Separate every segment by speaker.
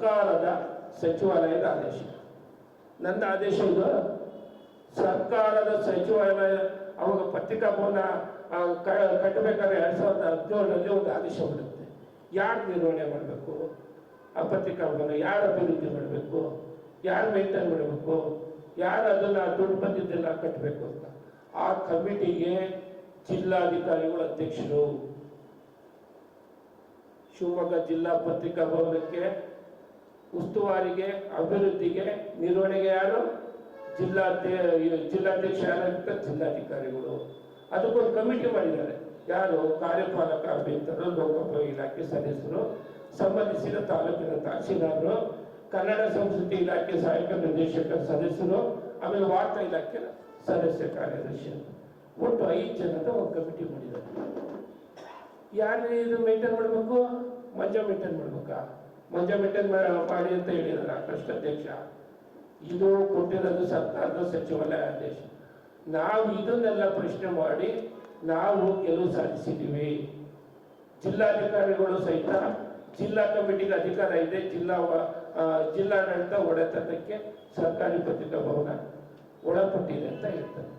Speaker 1: ಸರ್ಕಾರದ ಸಚಿವಾಲಯದ ಆದೇಶ. ನನ್ನ ಆದೇಶ ಇದು. ಸರ್ಕಾರದ ಸಚಿವಾಲಯ ಅವಾಗ ಪತ್ರಿಕಾ ಭವನ ಆ, ಕ- ಕಟ್ಟಬೇಕಾದ್ರೆ ಎರಡ್ ಸಾವಿರದ ಹದಿನೇಳರಲ್ಲಿ ಒಂದು ಆದೇಶ ಬರುತ್ತೆ. ಯಾರು ನಿರ್ವಹಣೆ ಮಾಡಬೇಕು? ಆ ಪತ್ರಿಕಾ ಭವನ ಯಾರು ಅಭಿವೃದ್ಧಿ ಮಾಡಬೇಕು? ಯಾರು ಮೇಂಟೈನ್ ಮಾಡಬೇಕು? ಯಾರು ಅದನ್ನ ದುಡ್ಡು ಬಂದಿದ್ದೆಲ್ಲ ಕಟ್ಟಬೇಕು ಅಂತ. ಆ ಕಮಿಟಿಗೆ ಜಿಲ್ಲಾಧಿಕಾರಿಗಳು ಅಧ್ಯಕ್ಷರು. ಶಿವಮೊಗ್ಗ ಜಿಲ್ಲಾ ಪತ್ರಿಕಾ ಭವನಕ್ಕೆ ಉಸ್ತುವಾರಿಗೆ, ಅಭಿವೃದ್ಧಿಗೆ ನಿರ್ವಹಣೆಗೆ ಯಾರು? ಜಿಲ್ಲಾಧ್ಯ ಜಿಲ್ಲಾಧ್ಯಕ್ಷ ಯಾರಾಗಿರ್ತಾರೆ ಜಿಲ್ಲಾಧಿಕಾರಿಗಳು. ಅದಕ್ಕೊಂದು ಕಮಿಟಿ ಮಾಡಿದ್ದಾರೆ. ಯಾರು? ಕಾರ್ಯಪಾಲಕ, ಅಭಿಯಂತರು ಲೋಕೋಪಯೋಗಿ ಇಲಾಖೆ ಸದಸ್ಯರು, ಸಂಬಂಧಿಸಿದ ತಾಲೂಕಿನ ತಹಸೀಲ್ದಾರರು, ಕನ್ನಡ ಸಂಸ್ಕೃತಿ ಇಲಾಖೆ ಸಹಾಯಕ ನಿರ್ದೇಶಕ ಸದಸ್ಯರು, ಆಮೇಲೆ ವಾರ್ತಾ ಇಲಾಖೆ ಸದಸ್ಯ ಕಾರ್ಯದರ್ಶಿ. ಒಟ್ಟು ಐದು ಜನದ ಒಂದು ಕಮಿಟಿ ಮಾಡಿದ್ದಾರೆ. ಯಾರು ಇದು ಮೇಂಟೈನ್ ಮಾಡಬೇಕು? ಮಂಜ ಮೇಂಟೈನ್ ಮಾಡ್ಬೇಕಾ? ಮಂಜ ಮೇಂಟೈನ್ ಮಾಡಿ ಅಂತ ಹೇಳಿದಾರೆ ಟ್ರಸ್ಟ್ ಅಧ್ಯಕ್ಷ. ಇದು ಕೊಟ್ಟಿರೋದು ಸರ್ಕಾರದ ಸಚಿವಾಲಯ ಆದೇಶ. ನಾವು ಇದನ್ನೆಲ್ಲ ಪ್ರಶ್ನೆ ಮಾಡಿ ನಾವು ಗೆಲುವು ಸಾಧಿಸಿದ್ದೀವಿ. ಜಿಲ್ಲಾಧಿಕಾರಿಗಳು ಸಹಿತ ಜಿಲ್ಲಾ ಕಮಿಟಿಗೆ ಅಧಿಕಾರ ಇದೆ. ಜಿಲ್ಲಾ ಜಿಲ್ಲಾಡಳಿತ ಒಡೆತನಕ್ಕೆ ಸರ್ಕಾರಿ ಪತ್ರಿಕಾ ಭವನ ಒಳಪಟ್ಟಿದೆ ಅಂತ ಹೇಳ್ತಾರೆ.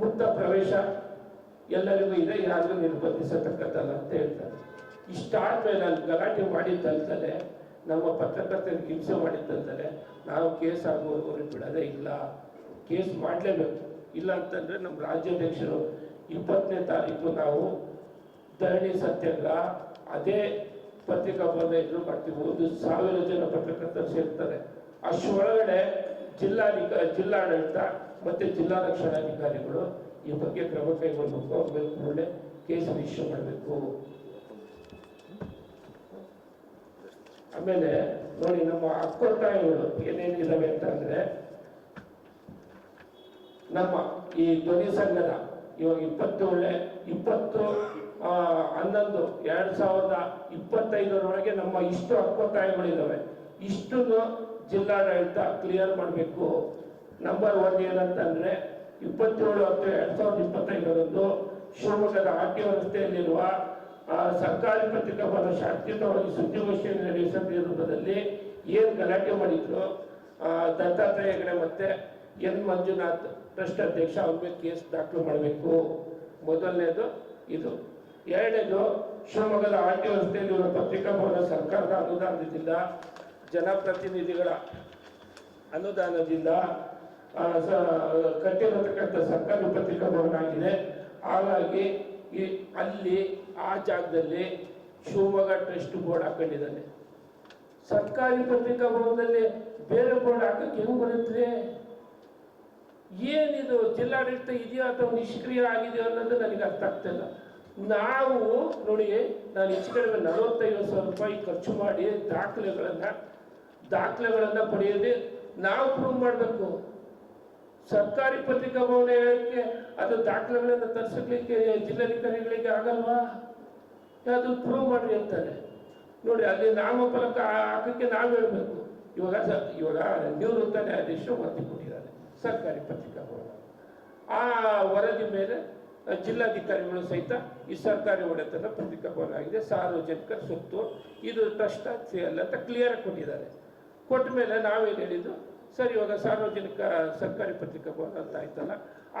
Speaker 1: ಮುಕ್ತ ಪ್ರವೇಶ ಎಲ್ಲರಿಗೂ ಇದೆ, ಯಾರಿಗೂ ನಿರ್ಬಂಧಿಸತಕ್ಕದ್ದಲ್ಲ ಅಂತ ಹೇಳ್ತಾರೆ. ಇಷ್ಟಾದ್ಮೇಲೆ ಅಲ್ಲಿ ಗಲಾಟೆ ಮಾಡಿದ್ದಲ್ದಲೆ, ನಮ್ಮ ಪತ್ರಕರ್ತರಿಗೆ ಹಿಂಸೆ ಮಾಡಿದ್ದಲ್ದಲೆ, ನಾವು ಕೇಸ್ ಆಗುವವರೆಗೂ ಬಿಡೋದೇ ಇಲ್ಲ. ಕೇಸ್ ಮಾಡಲೇಬೇಕು. ಇಲ್ಲ ಅಂತಂದರೆ ನಮ್ಮ ರಾಜ್ಯಾಧ್ಯಕ್ಷರು ಇಪ್ಪತ್ತನೇ ತಾರೀಕು ನಾವು ಧರಣಿ ಸತ್ಯಾಗ್ರಹ, ಅದೇ ಪತ್ರಿಕಾ ಬಂದ ಎದುರು ಮಾಡ್ತೀವಿ. ಒಂದು ಸಾವಿರ ಜನ ಪತ್ರಕರ್ತರು ಸೇರ್ತಾರೆ. ಅಷ್ಟೊಳಗಡೆ ಜಿಲ್ಲಾಧಿಕ, ಜಿಲ್ಲಾಡಳಿತ ಮತ್ತು ಜಿಲ್ಲಾ ರಕ್ಷಣಾಧಿಕಾರಿಗಳು ಈ ಬಗ್ಗೆ ಕ್ರಮ ಕೈಗೊಳ್ಬೇಕು. ಅವ್ರ ಮೇಲೆ ಕೇಸ್ ರಿಜಿಸ್ಟರ್ ಮಾಡಬೇಕು. ಆಮೇಲೆ ನೋಡಿ, ನಮ್ಮ ಹಕ್ಕೊತ್ತಾಯಗಳು ಅಂತ ಅಂತಂದ್ರೆ ನಮ್ಮ ಈ ಧ್ವನಿ ಸಂಘದ ಇವಾಗ ಇಪ್ಪತ್ತೇಳೆ ಇಪ್ಪತ್ತು ಹನ್ನೊಂದು, ಎರಡ್ ಸಾವಿರದ ಇಪ್ಪತ್ತೈದರೊಳಗೆ ನಮ್ಮ ಇಷ್ಟು ಹಕ್ಕೊತ್ತಾಯಗಳಿದಾವೆ ಇಷ್ಟನ್ನು ಜಿಲ್ಲಾಡಳಿತ ಕ್ಲಿಯರ್ ಮಾಡಬೇಕು. ನಂಬರ್ ಒನ್ ಏನಂತಂದ್ರೆ, ಇಪ್ಪತ್ತೇಳು ಹತ್ತು ಎರಡ್ ಸಾವಿರದ ಇಪ್ಪತ್ತೈದರಂದು ಶಿವಮೊಗ್ಗದ ಆರ್ ಟಿ ರಸ್ತೆಯಲ್ಲಿರುವ ಆ, ಸರ್ಕಾರಿ ಪತ್ರಿಕಾ ಭವನ ಶಾಂತಿಯುತವಾಗಿ ಸುದ್ದಿಗೋಷ್ಠಿಯನ್ನು ನಡೆಯುವ ಸಂದರ್ಭದಲ್ಲಿ ಏನು ಗಲಾಟೆ ಮಾಡಿದ್ರು ದತ್ತಾತ್ರೇಯ ಹೆಗಡೆ ಮತ್ತೆ ಎನ್ ಮಂಜುನಾಥ್ ಟ್ರಸ್ಟ್ ಅಧ್ಯಕ್ಷ ಅವ್ರ ಮೇಲೆ ಕೇಸ್ ದಾಖಲು ಮಾಡಬೇಕು. ಮೊದಲನೇದು ಇದು. ಎರಡನೇದು ಶಿವಮೊಗ್ಗದ ಆರ್ ವ್ಯವಸ್ಥೆಯಲ್ಲಿ ಇವರ ಪತ್ರಿಕಾ ಭವನ ಸರ್ಕಾರದ ಅನುದಾನದಿಂದ ಜನಪ್ರತಿನಿಧಿಗಳ ಅನುದಾನದಿಂದ ಕಟ್ಟಿರತಕ್ಕಂಥ ಸರ್ಕಾರಿ ಪತ್ರಿಕಾ ಭವನ ಆಗಿದೆ. ಹಾಗಾಗಿ ಈ ಅಲ್ಲಿ ಆ ಜಾಗದಲ್ಲಿ ಶಿವಮೊಗ್ಗ ಟ್ರಸ್ಟ್ ಬೋರ್ಡ್ ಹಾಕೊಂಡಿದ್ದಾನೆ. ಸರ್ಕಾರಿ ಪತ್ರಿಕಾ ಭವನದಲ್ಲಿ ಬೇರೆ ಬೋರ್ಡ್ ಹಾಕಕ್ಕೆ ಹೆಂಗ್ ಬರುತ್ತೆ? ಏನಿದು? ಜಿಲ್ಲಾಡಳಿತ ಇದೆಯೋ ಅಥವಾ ನಿಷ್ಕ್ರಿಯ ಆಗಿದೆಯೋ ಅನ್ನೋದು ನನಗೆ ಅರ್ಥ ಆಗ್ತಿಲ್ಲ ನಾವು ನೋಡಿ, ನಾನು ಹೆಚ್ಚು ಕಡಿಮೆ ನಲವತ್ತೈದು ಸಾವಿರ ರೂಪಾಯಿ ಖರ್ಚು ಮಾಡಿ ದಾಖಲೆಗಳನ್ನು ದಾಖಲೆಗಳನ್ನು ಪಡೆಯದೆ ನಾವು ಪ್ರೂವ್ ಮಾಡಬೇಕು. ಸರ್ಕಾರಿ ಪತ್ರಿಕಾ ಭವನ ಹೇಳಕ್ಕೆ ಅದು ದಾಖಲೆಗಳನ್ನ ತರಿಸಲಿಕ್ಕೆ ಜಿಲ್ಲಾಧಿಕಾರಿಗಳಿಗೆ ಆಗಲ್ವಾ? ಅದು ಪ್ರೂವ್ ಮಾಡ್ರಿ ಅಂತಾರೆ. ನೋಡಿ ಅಲ್ಲಿ ನಾಮಫಲಕ ಹಾಕಕ್ಕೆ ನಾವು ಹೇಳಬೇಕು. ಇವಾಗ ಇವಾಗ ನಿವೃತ್ತ ಆದೇಶ ವರದಿ ಕೊಟ್ಟಿದ್ದಾರೆ ಸರ್ಕಾರಿ ಪತ್ರಿಕಾ ಭವನ ಆ ವರದಿ ಮೇಲೆ ಜಿಲ್ಲಾಧಿಕಾರಿಗಳು ಸಹಿತ ಈ ಸರ್ಕಾರಿ ಒಡೆತನ ಪತ್ರಿಕಾ ಭವನ ಆಗಿದೆ ಸಾರ್ವಜನಿಕ ಸ್ವತ್ತು, ಇದು ಟ್ರಸ್ಟ್ ಅಲ್ಲ ಅಂತ ಕ್ಲಿಯರ್ ಕೊಟ್ಟಿದ್ದಾರೆ. ಕೊಟ್ಟ ಮೇಲೆ ನಾವೇನು ಹೇಳಿದ್ದು? ಸರಿ, ಇವಾಗ ಸಾರ್ವಜನಿಕ ಸರ್ಕಾರಿ ಪತ್ರಿಕಾ ಭವನ ಅಂತ ಆಯ್ತಲ್ಲ,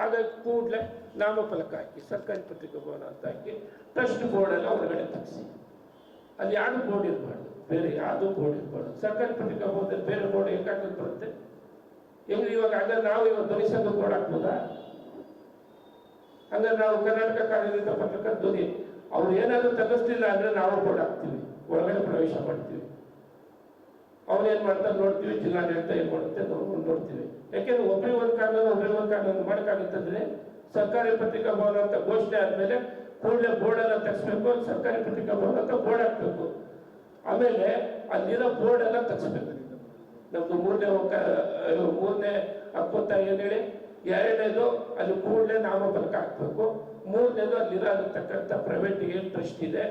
Speaker 1: ಆಗ ಕೂಡಲೇ ನಾಮಫಲಕ ಹಾಕಿ, ಸರ್ಕಾರಿ ಪತ್ರಿಕಾ ಭವನ ಅಂತ ಹಾಕಿ ಟ್ರಸ್ಟ್ ಎಲ್ಲ ಹೊರಗಡೆ ತೆಗೆಸಿ. ಅಲ್ಲಿ ಯಾರು ಬೋರ್ಡ್ ಇರಬಾರ್ದು? ಬೇರೆ ಯಾವುದು ಬೋರ್ಡ್ ಇರಬಾರ್ದು? ಸರ್ಕಾರಿ ಪತ್ರಿಕಾ ಭವನದಲ್ಲಿ ಬೇರೆ ಬೋರ್ಡ್ ಹೇಗಾಗ್ತದೆ ಬರುತ್ತೆ? ಹೆಂಗ್ರಿ ಇವಾಗ ಹಂಗಾರೆ ನಾವು ಇವಾಗ ಧ್ವನಿ ಸಂಘ ಬೋರ್ಡ್ ಹಾಕ್ಬೋದಾ? ಹಂಗಾರೆ ನಾವು ಕರ್ನಾಟಕ ಕಾರ್ಯನಿರತ ಪತ್ರಕರ್ತ ಧ್ವನಿ, ಅವ್ರು ಏನಾದರೂ ತೆಗೆಸ್ಲಿಲ್ಲ ಅಂದ್ರೆ ನಾವು ಬೋರ್ಡ್ ಹಾಕ್ತೀವಿ ಒಳಗಡೆ ಪ್ರವೇಶ ಮಾಡ್ತೀವಿ. ಅವ್ರು ಏನ್ ಮಾಡ್ತಾರೆ ನೋಡ್ತೀವಿ ಜಿಲ್ಲಾಡಳಿತ ಏನ್ ಮಾಡುತ್ತೆ ನೋಡ್ಕೊಂಡು ನೋಡ್ತೀವಿ. ಯಾಕೆಂದ್ರೆ ಒಬ್ರಿಗೆ ಒಂದು ಕಾನೂನು ಒಬ್ರಿಗೆ ಒಂದು ಕಾನೂನು ಮಾಡಕ್ಕಾಗುತ್ತಂದ್ರೆ ಸರ್ಕಾರಿ ಪತ್ರಿಕಾ ಭವನ ಅಂತ ಘೋಷಣೆ ಆದ್ಮೇಲೆ ಕೂಡಲೇ ಬೋರ್ಡ್ ಎಲ್ಲ ತೆಗಿಸ್ಬೇಕು ಸರ್ಕಾರಿ ಪತ್ರಿಕಾ ಭವನ ಅಂತ ಬೋರ್ಡ್ ಹಾಕ್ಬೇಕು. ಆಮೇಲೆ ಅಲ್ಲಿರೋ ಬೋರ್ಡ್ ಎಲ್ಲ ತೆಗಿಸ್ಬೇಕು. ನಮ್ದು ಮೂರನೇ ಮೂರನೇ ಹಕ್ಕೊತ್ತ ಏನು ಹೇಳಿ? ಎರಡನೇದು ಅಲ್ಲಿ ಕೂಡಲೇ ನಾಮಫಲಕ ಹಾಕ್ಬೇಕು. ಮೂರನೇದು ಅಲ್ಲಿರತಕ್ಕಂಥ ಪ್ರೈವೇಟ್ ಏನ್ ಟ್ರಸ್ಟ್ ಇದೆ.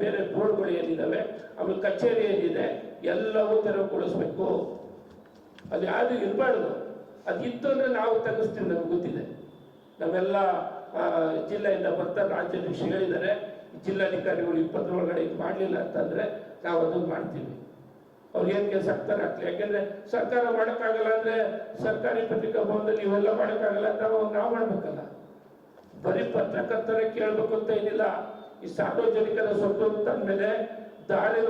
Speaker 1: ಬೇರೆ ಬೋರ್ಡ್ಗಳು ಏನಿದ್ದಾವೆ ಆಮೇಲೆ ಕಚೇರಿ ಏನಿದೆ? ಎಲ್ಲವೂ ತೆರವುಗೊಳಿಸ್ಬೇಕು. ಅದು ಯಾವುದು ಇರಬಾರ್ದು. ಅದು ಇತ್ತು ಅಂದ್ರೆ ನಾವು ತಗ್ಗಿಸ್ತೀವಿ ನಮ್ಗೆ ಗೊತ್ತಿದೆ. ನಮ್ಮೆಲ್ಲ ಜಿಲ್ಲೆಯಿಂದ ಬರ್ತಾರೆ ರಾಜ್ಯಾಧ್ಯಕ್ಷ ಹೇಳಿದ್ದಾರೆ ಜಿಲ್ಲಾಧಿಕಾರಿಗಳು ಇಪ್ಪತ್ತರೊಳಗಡೆ ಇದು ಮಾಡಲಿಲ್ಲ ಅಂತಂದರೆ ನಾವು ಅದನ್ನು ಮಾಡ್ತೀವಿ. ಅವ್ರೇನ್ ಕೆಲಸ ಆಗ್ತಾರೆ ಆಗ್ತದೆ ಯಾಕೆಂದರೆ ಸರ್ಕಾರ ಮಾಡೋಕ್ಕಾಗಲ್ಲ ಅಂದರೆ ಸರ್ಕಾರಿ ಪತ್ರಿಕಾ ಭವನದಲ್ಲಿ ಇವೆಲ್ಲ ಮಾಡೋಕ್ಕಾಗಲ್ಲ ಅಂತ ನಾವು ನಾವು ಮಾಡಬೇಕಲ್ಲ. ಬರೀ ಪತ್ರಕರ್ತರೇ ಕೇಳಬೇಕು ಅಂತ ಏನಿಲ್ಲ. ಈ ಸಾರ್ವಜನಿಕರ ಸ್ವತ್ತು ಅಂತ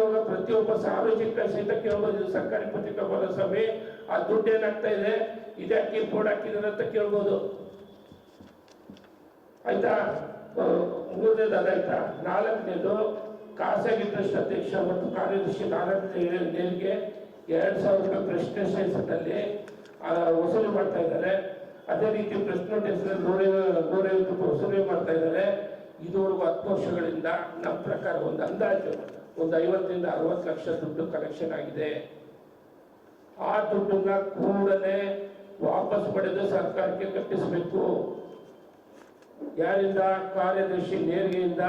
Speaker 1: ಹೋಗೋ ಪ್ರತಿಯೊಬ್ಬ ಸಾರ್ವಜನಿಕ ಸಹಿತ ಇದು ಸರ್ಕಾರಿ ಪತ್ರಿಕಾ ಭವನ ಸ್ವಾಮಿ ಆ ದುಡ್ಡು ಏನಾಗ್ತಾ ಇದೆ. ಇದಕ್ಕೆ ಬೋರ್ಡ್ ಹಾಕಿದ್ದಾರೆ ಅಂತ ಕೇಳ್ಬೋದು. ಆಯ್ತಾ? ಮೂರನೇದು ಅದಾಯ್ತಾ ನಾಲ್ಕನೇದು ಖಾಸಗಿ ಟ್ರಸ್ಟ್ ಅಧ್ಯಕ್ಷ ಮತ್ತು ಕಾರ್ಯದರ್ಶಿ ನಾಲ್ಕನೇ ಎರಡು ಸಾವಿರ ರೂಪಾಯಿ ಪ್ರೆಸ್ಟೇಷನ್ಸ್ನಲ್ಲಿ ವಸೂಲಿ ಮಾಡ್ತಾ ಇದ್ದಾರೆ. ಅದೇ ರೀತಿ ಪ್ರೆಸ್ ನೋಟಿಸ್ ನೂರೈವತ್ತು ನೂರೈವತ್ತು ರೂಪಾಯಿ ವಸೂಲಿ ಮಾಡ್ತಾ ಇದ್ದಾರೆ. ಇದುವರೆಗೂ ಹತ್ತು ವರ್ಷಗಳಿಂದ ನಮ್ಮ ಪ್ರಕಾರ ಒಂದು ಅಂದಾಜು ಒಂದು ಐವತ್ತರಿಂದ ಅರವತ್ತು ಲಕ್ಷ ದುಡ್ಡು ಕಲೆಕ್ಷನ್ ಆಗಿದೆ. ಆ ದುಡ್ಡನ್ನ ಕೂಡಲೇ ವಾಪಸ್ ಪಡೆದು ಸರ್ಕಾರಕ್ಕೆ ಕಟ್ಟಿಸಬೇಕು. ಯಾರಿಂದ? ಕಾರ್ಯದರ್ಶಿ ನೇರಿಗೆಯಿಂದ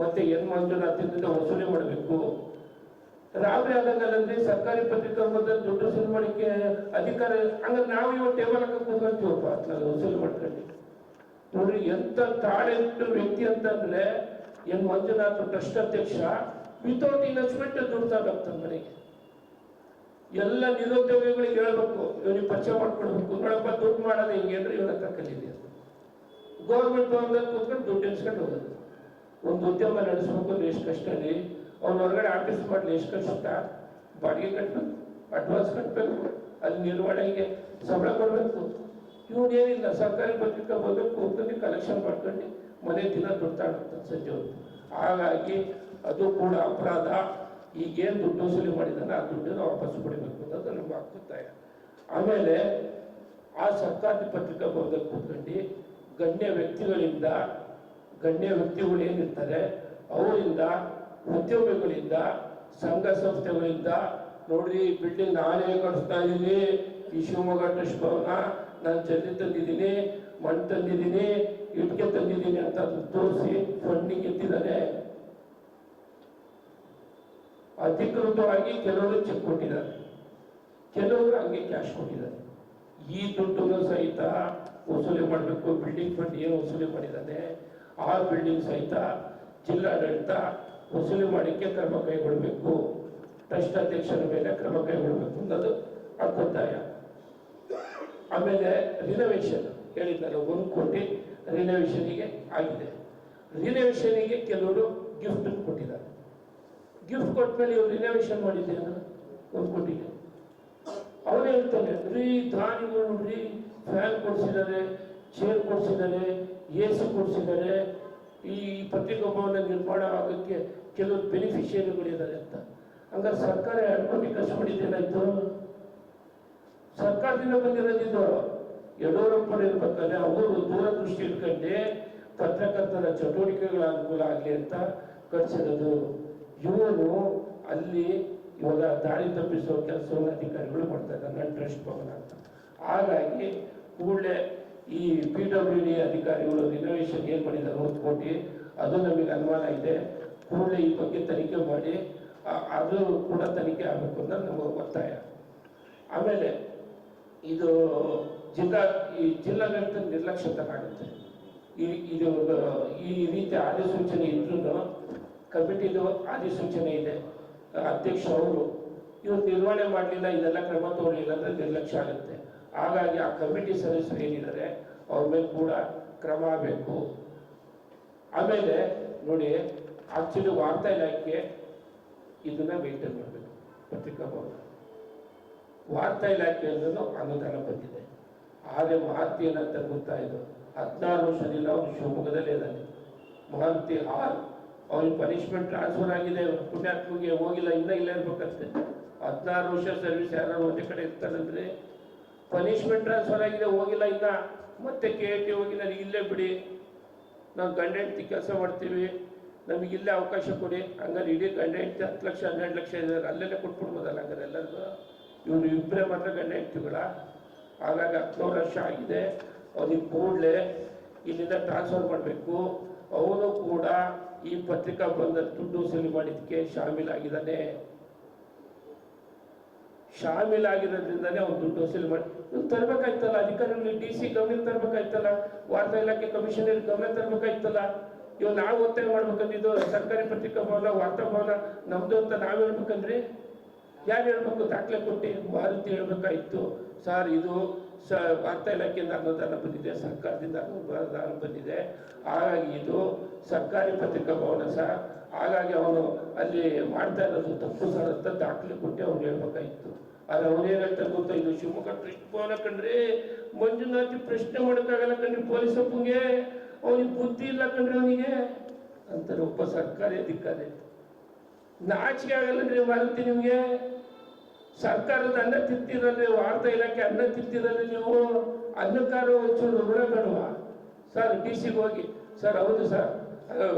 Speaker 1: ಮತ್ತೆ ಎನ್ ಮಂಜುನಾಥದಿಂದ ವಸೂಲಿ ಮಾಡಬೇಕು. ರಾತ್ರಿ ಆದಂಗಲ್ಲಂದ್ರೆ ಸರ್ಕಾರಿ ಪತ್ರಿಕಾ ಮತ್ತೆ ದುಡ್ಡು ವಸೂಲಿ ಮಾಡಿಕೆ ಅಧಿಕಾರ ಹಂಗ ನಾವು ಇವತ್ತು ಟೇಬಲ್ ಹಾಕಿ ಕೂತ್ಕೊಂತೀವಪ್ಪ ಅದನ್ನ ವಸೂಲಿ ಮಾಡ್ಕೊಂಡು. ನೋಡ್ರಿ ಎಂತ ತಾಳೆ ವ್ಯಕ್ತಿ ಅಂತಂದ್ರೆ ಎನ್ ಮಂಜುನಾಥ್ ಟ್ರಸ್ಟ್ ಅಧ್ಯಕ್ಷ ವಿತೌಟ್ ಇನ್ವೆಸ್ಟ್ಮೆಂಟ್ ದುಡ್ಡು ತಗೊಂಡೋಗ್ತಾನೆ ಮನೆಗೆ ಎಲ್ಲ ನಿರುದ್ಯೋಗಿಗಳಿಗೆ ಹೇಳ್ಬೇಕು ಇವನಿಗೆ ಪರಿಚಯ ಮಾಡ್ಕೊಡ್ಬೇಕು ನೋಡಪ್ಪ ದುಡ್ಡು ಮಾಡೋದು ಹಿಂಗೆ ಅಂದ್ರೆ ಇವನ ಹತ್ರ ಗೌರ್ಮೆಂಟ್ ಭವನದಲ್ಲಿ ಕೂತ್ಕೊಂಡು ದುಡ್ಡು ಎಣಿಸ್ಕೊಂಡು ಹೋಗೋದು ಒಂದು ಉದ್ಯಮ ನಡೆಸ್ಬೇಕು ಅಂದ್ರೆ ಎಷ್ಟು ಕಷ್ಟ ರೀ ಅವ್ನ ಹೊರಗಡೆ ಆಫೀಸ್ ಮಾಡಲಿ, ಎಷ್ಟು ಕಷ್ಟ? ಬಾಡಿಗೆ ಕಟ್ಟಬೇಕು ಅಡ್ವಾನ್ಸ್ ಕಟ್ಟಬೇಕು ಅಲ್ಲಿ ನಿರ್ವಹಣೆಗೆ ಸಂಬಳ ಕೊಡಬೇಕು. ಇವನೇನಿಲ್ಲ ಸರ್ಕಾರಿ ಪತ್ರಿಕಾ ಬಂದು ಕೂತ್ಕೊಂಡು ಕಲೆಕ್ಷನ್ ಮಾಡ್ಕೊಂಡು ಮನೆ ದಿನ ದುಡ್ಡು ತಾಡುತ್ತೆ ಸಂಜೆ ಹಾಗಾಗಿ ಅದು ಕೂಡ ಅಪರಾಧ. ಈಗೇನು ದುಡ್ಡು ವಸೂಲಿ ಮಾಡಿದ್ದಾನೆ ಆ ದುಡ್ಡನ್ನು ವಾಪಸ್ ಪಡಿಬೇಕು ಅನ್ನೋದು ನಮ್ಮ ಒತ್ತಾಯ ಆಮೇಲೆ ಆ ಸರ್ಕಾರಿ ಪತ್ರಿಕಾ ಭವನದಲ್ಲಿ ಕೂತ್ಕೊಂಡು ಗಣ್ಯ ವ್ಯಕ್ತಿಗಳಿಂದ, ಗಣ್ಯ ವ್ಯಕ್ತಿಗಳು ಏನಿರ್ತಾರೆ, ಅವರಿಂದ, ಉದ್ಯೋಗಿಗಳಿಂದ, ಸಂಘ ಸಂಸ್ಥೆಗಳಿಂದ, ನೋಡ್ರಿ ಬಿಲ್ಡಿಂಗ್ ನಾನೇ ಕಟ್ಟಿಸ್ತಾ ಇದ್ದೀನಿ, ಈ ಶಿವಮೊಗ್ಗ ಟ್ರಸ್ಟ್ ಭವನ, ನಾನು ಜಲ್ಲಿ ತಂದಿದ್ದೀನಿ, ಮಣ್ಣು ತಂದಿದ್ದೀನಿ, ಇಟ್ಕೆ ತಂದಿದ್ದೀನಿ ಅಂತ ತೋರಿಸಿ ಫಂಡಿಂಗ್ ಎತ್ತಿದ್ದಾನೆ ಅಧಿಕೃತವಾಗಿ ಕೆಲವರು ಚೆಕ್ ಕೊಟ್ಟಿದ್ದಾರೆ. ಕೆಲವರು ಹಂಗೆ ಕ್ಯಾಶ್ ಕೊಟ್ಟಿದ್ದಾರೆ. ಈ ದುಡ್ಡನ್ನು ಸಹಿತ ವಸೂಲಿ ಮಾಡಬೇಕು ಬಿಲ್ಡಿಂಗ್ ಫಂಡ್ ಏನು ವಸೂಲಿ ಮಾಡಿದ್ದಾನೆ, ಆ ಬಿಲ್ಡಿಂಗ್ ಸಹಿತ ಜಿಲ್ಲಾಡಳಿತ ವಸೂಲಿ ಮಾಡಲಿಕ್ಕೆ ಕ್ರಮ ಕೈಗೊಳ್ಳಬೇಕು. ಟ್ರಸ್ಟ್ ಅಧ್ಯಕ್ಷರ ಮೇಲೆ ಕ್ರಮ ಕೈಗೊಳ್ಳಬೇಕು ಅನ್ನೋದು ಒತ್ತಾಯ ಆಮೇಲೆ ರಿನೋವೇಷನ್ ಹೇಳಿದ್ದಾರೆ ಒಂದು ಕೋಟಿ ರಿನೋವೇಷನಿಗೆ ಆಗಿದೆ. ರಿನೋವೇಷನಿಗೆ ಕೆಲವರು ಗಿಫ್ಟ್ ಕೊಟ್ಟಿದ್ದಾರೆ. ಗಿಫ್ಟ್ ಕೊಟ್ಮೇಲೆ ಇವ್ರು ರಿನೋವೇಷನ್ ಮಾಡಿದ್ದೇನ ಕೊಟ್ಟಿಗೆ ಅವನೇ ಹೇಳ್ತಾನೆ ರೀ ದಾನಿಗಳು ನೋಡ್ರಿ ಫ್ಯಾನ್ ಕೊಡಿಸಿದ್ದಾರೆ ಚೇರ್ ಕೊಡಿಸಿದ್ದಾರೆ ಎ ಸಿ ಕೊಡಿಸಿದ್ದಾರೆ, ಈ ಪತ್ರಿಕಾ ಭವನ ನಿರ್ಮಾಣ ಆಗೋಕ್ಕೆ ಕೆಲವು ಬೆನಿಫಿಷಿಯರಿಗಳಿದ್ದಾರೆ ಅಂತ. ಹಂಗಾರೆ ಸರ್ಕಾರ ಎರಡು ಕೋಟಿ ಖರ್ಚು ಮಾಡಿದ್ದೇನಾಯ್ತು ಸರ್ಕಾರದಿಂದ ಬಂದಿರೋದಿದ್ದು ಯಡಿಯೂರಪ್ಪನಿರ್ಬೇಕಾದ್ರೆ ಅವರು ದೂರದೃಷ್ಟಿ ಇಟ್ಕೊಂಡೆ ಪತ್ರಕರ್ತರ ಚಟುವಟಿಕೆಗಳ ಅನುಕೂಲ ಆಗಲಿ ಅಂತ ಕಟ್ಸಿರೋದು ಇವನು ಅಲ್ಲಿ ಇವಾಗ ದಾರಿ ತಪ್ಪಿಸುವ ಕೆಲಸವನ್ನು ಅಧಿಕಾರಿಗಳು ಮಾಡ್ತಾ ಇದ್ದಾರೆ ಟ್ರಸ್ಟ್ ಭವನ ಅಂತ. ಹಾಗಾಗಿ ಕೂಡಲೇ ಈ ಪಿ ಡಬ್ಲ್ಯೂ ಡಿ ಅಧಿಕಾರಿಗಳು ರಿನೋವೇಷನ್ ಏನು ಮಾಡಿದ್ದಾರೆ ಒಂದು ಅದು ನಮಗೆ ಅನುಮಾನ ಇದೆ. ಕೂಡಲೇ ಈ ಬಗ್ಗೆ ತನಿಖೆ ಮಾಡಿ ಅದು ಕೂಡ ತನಿಖೆ ಆಗಬೇಕು ಅಂತ ನಮಗೆ ಒತ್ತಾಯ. ಆಮೇಲೆ ಇದು ಜಿಲ್ಲಾ, ಈ ಜಿಲ್ಲಾಡಳಿತ ನಿರ್ಲಕ್ಷ್ಯತನಾಗುತ್ತೆ ಈ, ಇದು, ಈ ರೀತಿ ಆದಿಸೂಚನೆ ಇದ್ರೂ ಕಮಿಟಿದು ಅಧಿಸೂಚನೆ ಇದೆ. ಅಧ್ಯಕ್ಷ ಅವರು, ಇವ್ರು ನಿರ್ವಹಣೆ ಮಾಡಲಿಲ್ಲ, ಇದೆಲ್ಲ ಕ್ರಮ ತಗೊಳ್ಳಿಲ್ಲ ಅಂದರೆ ನಿರ್ಲಕ್ಷ್ಯ ಆಗುತ್ತೆ. ಹಾಗಾಗಿ ಆ ಕಮಿಟಿ ಸದಸ್ಯರು ಏನಿದ್ದಾರೆ, ಅವ್ರ ಮೇಲೆ ಕೂಡ ಕ್ರಮ ಆಗಬೇಕು ಆಮೇಲೆ ನೋಡಿ, ಆಕ್ಚುಲಿ ವಾರ್ತಾ ಇಲಾಖೆ ಇದನ್ನ ಮೇಂಟೈನ್ ಮಾಡಬೇಕು, ಪತ್ರಿಕಾ ಭವನ. ವಾರ್ತಾ ಇಲಾಖೆಯಲ್ಲೂ ಅನುದಾನ ಬಂದಿದೆ. ಆದರೆ ಮಹಾಂತಿ ಏನಂತ ಗೊತ್ತಾಯಿತು? ಹದಿನಾರು ವರ್ಷದಿಂದ ಅವರು ಶಿವಮೊಗ್ಗದಲ್ಲೇ ಇದ್ದಾನೆ ಮಹಾಂತಿ ಹಾಲ್ ಅವನಿಗೆ ಪನಿಷ್ಮೆಂಟ್ ಟ್ರಾನ್ಸ್ಫರ್ ಆಗಿದೆ ಪುಣ್ಯಾತ್ಮಗೆ ಹೋಗಿಲ್ಲ, ಇನ್ನೂ ಇಲ್ಲೇ ಇರ್ಬೇಕಂತೆ ಹದಿನಾರು ವರ್ಷ ಸರ್ವಿಸ್ ಯಾರು ಒಂದೇ ಕಡೆ ಇರ್ತಾರಂದ್ರೆ ಪನಿಷ್ಮೆಂಟ್ ಟ್ರಾನ್ಸ್ಫರ್ ಆಗಿದೆ, ಹೋಗಿಲ್ಲ ಇನ್ನ, ಮತ್ತೆ ಕೆ ಎ ಟಿ ಹೋಗಿ ನನಗೆ ಇಲ್ಲೇ ಬಿಡಿ. ನಾವು ಗಂಡ ಹೆಂಡತಿ ಕೆಲಸ ಮಾಡ್ತೀವಿ, ನಮಗೆ ಇಲ್ಲೇ ಅವಕಾಶ ಕೊಡಿ. ಹಂಗಾರೆ ಇಡೀ ಗಂಡ ಹೆಂಡತಿ ಹತ್ತು ಲಕ್ಷ, ಹನ್ನೆರಡು ಲಕ್ಷ ಇದ್ದಾರೆ, ಅಲ್ಲೆಲ್ಲ ಕೊಟ್ಬಿಡ್ಬೋದಲ್ಲ ಹಂಗಾರೆ ಎಲ್ಲರಿಗೂ ಇವರು ಇಬ್ಬರೇ ಮಾತ್ರ ಗಂಡ ಹೆಂಡತಿಗಳ? ಹಾಗಾಗಿ ಹದಿನೂರು ವರ್ಷ ಆಗಿದೆ, ಅವ್ನಿಗೆ ಕೂಡಲೇ ಇಲ್ಲಿಂದ ಟ್ರಾನ್ಸ್ಫರ್ ಮಾಡಬೇಕು. ಅವನು ಕೂಡ ಈ ಪತ್ರಿಕಾ ಬಂದ ದುಡ್ಡು ವಸೂಲಿ ಮಾಡಿದ್ದಕ್ಕೆ ಶಾಮೀಲಾಗಿದ್ದಾನೆ ಶಾಮೀಲಾಗಿರೋದ್ರಿಂದಾನೇ ಅವ್ನು ದುಡ್ಡು ವಸೂಲಿ ಮಾಡಿ ಇವ್ನು ತರಬೇಕಾಯ್ತಲ್ಲ, ಅಧಿಕಾರಿಗಳು ಡಿ ಸಿ ಗಮನ ತರಬೇಕಾಯ್ತಲ್ಲ, ವಾರ್ತಾ ಇಲಾಖೆ ಕಮಿಷನರ್ ಗಮನ ತರಬೇಕಾಯ್ತಲ್ಲ. ಇವ್ ನಾವು ಒತ್ತಾಯ ಮಾಡ್ಬೇಕಂದಿದ್ದು ಸರ್ಕಾರಿ ಪತ್ರಿಕಾ ಭವನ, ವಾರ್ತಾ ಭವನ, ನಮ್ದು ಅಂತ ನಾವ್ ಹೇಳ್ಬೇಕಂದ್ರಿ ಯಾರು ಹೇಳ್ಬೇಕು? ದಾಖಲೆ ಕೊಟ್ಟು ಮಾರುತಿ ಹೇಳ್ಬೇಕಾಯ್ತು. ಸರ್, ಇದು ಸ ವಾರ್ತಾ ಇಲಾಖೆಯಿಂದ ಅನುದಾನ ಬಂದಿದೆ, ಸರ್ಕಾರದಿಂದ ಅನುದಾನ ಬಂದಿದೆ. ಹಾಗಾಗಿ ಇದು ಸರ್ಕಾರಿ ಪತ್ರಿಕಾ ಭವನ ಸಹ. ಹಾಗಾಗಿ ಅವನು ಅಲ್ಲಿ ಮಾಡ್ತಾ ಇರೋದು ತಪ್ಪು ಸರ್ ಅಂತ ದಾಖಲೆ ಕೊಟ್ಟು ಅವ್ರು ಹೇಳ್ಬೇಕಾಗಿತ್ತು. ಆದ್ರೆ ಅವ್ರು ಹೇಳ್ತಾರೆ ಗೊತ್ತಾ? ಇದು ಶಿವಮೊಗ್ಗ ಟ್ರಿಪ್ ಭವನ ಕಂಡ್ರಿ ಮಂಜುನಾಥಿ ಪ್ರಶ್ನೆ ಮಾಡೋಕ್ಕಾಗಲ್ಲ ಕಣ್ರಿ ಪೊಲೀಸ್ ಅಪ್ಪಂಗೆ ಅವನಿಗೆ ಬುದ್ಧಿ ಇಲ್ಲ ಕಣ್ರಿ ಅವನಿಗೆ. ಅಂತಾರೆ ಒಬ್ಬ ಸರ್ಕಾರಿ ಅಧಿಕಾರಿ. ನಾಚಿಕೆ ಆಗಲ್ಲನ್ರಿ ಮಾರುತಿ ನಿಮ್ಗೆ. ಸರ್ಕಾರದ ಅನ್ನ ತಿಂತಿರಲ್ರಿ ವಾರ್ತಾ ಇಲಾಖೆ ಅನ್ನ ತಿಂತಿರಲ್ರಿ ನೀವು ಅನ್ನಕ್ಕಾರು ಒಂಚೂರು ಋಣ ಬೇಡವಾ ಸರ್ ಡಿ ಸಿಗೆ ಹೋಗಿ. ಸರ್, ಹೌದು ಸರ್.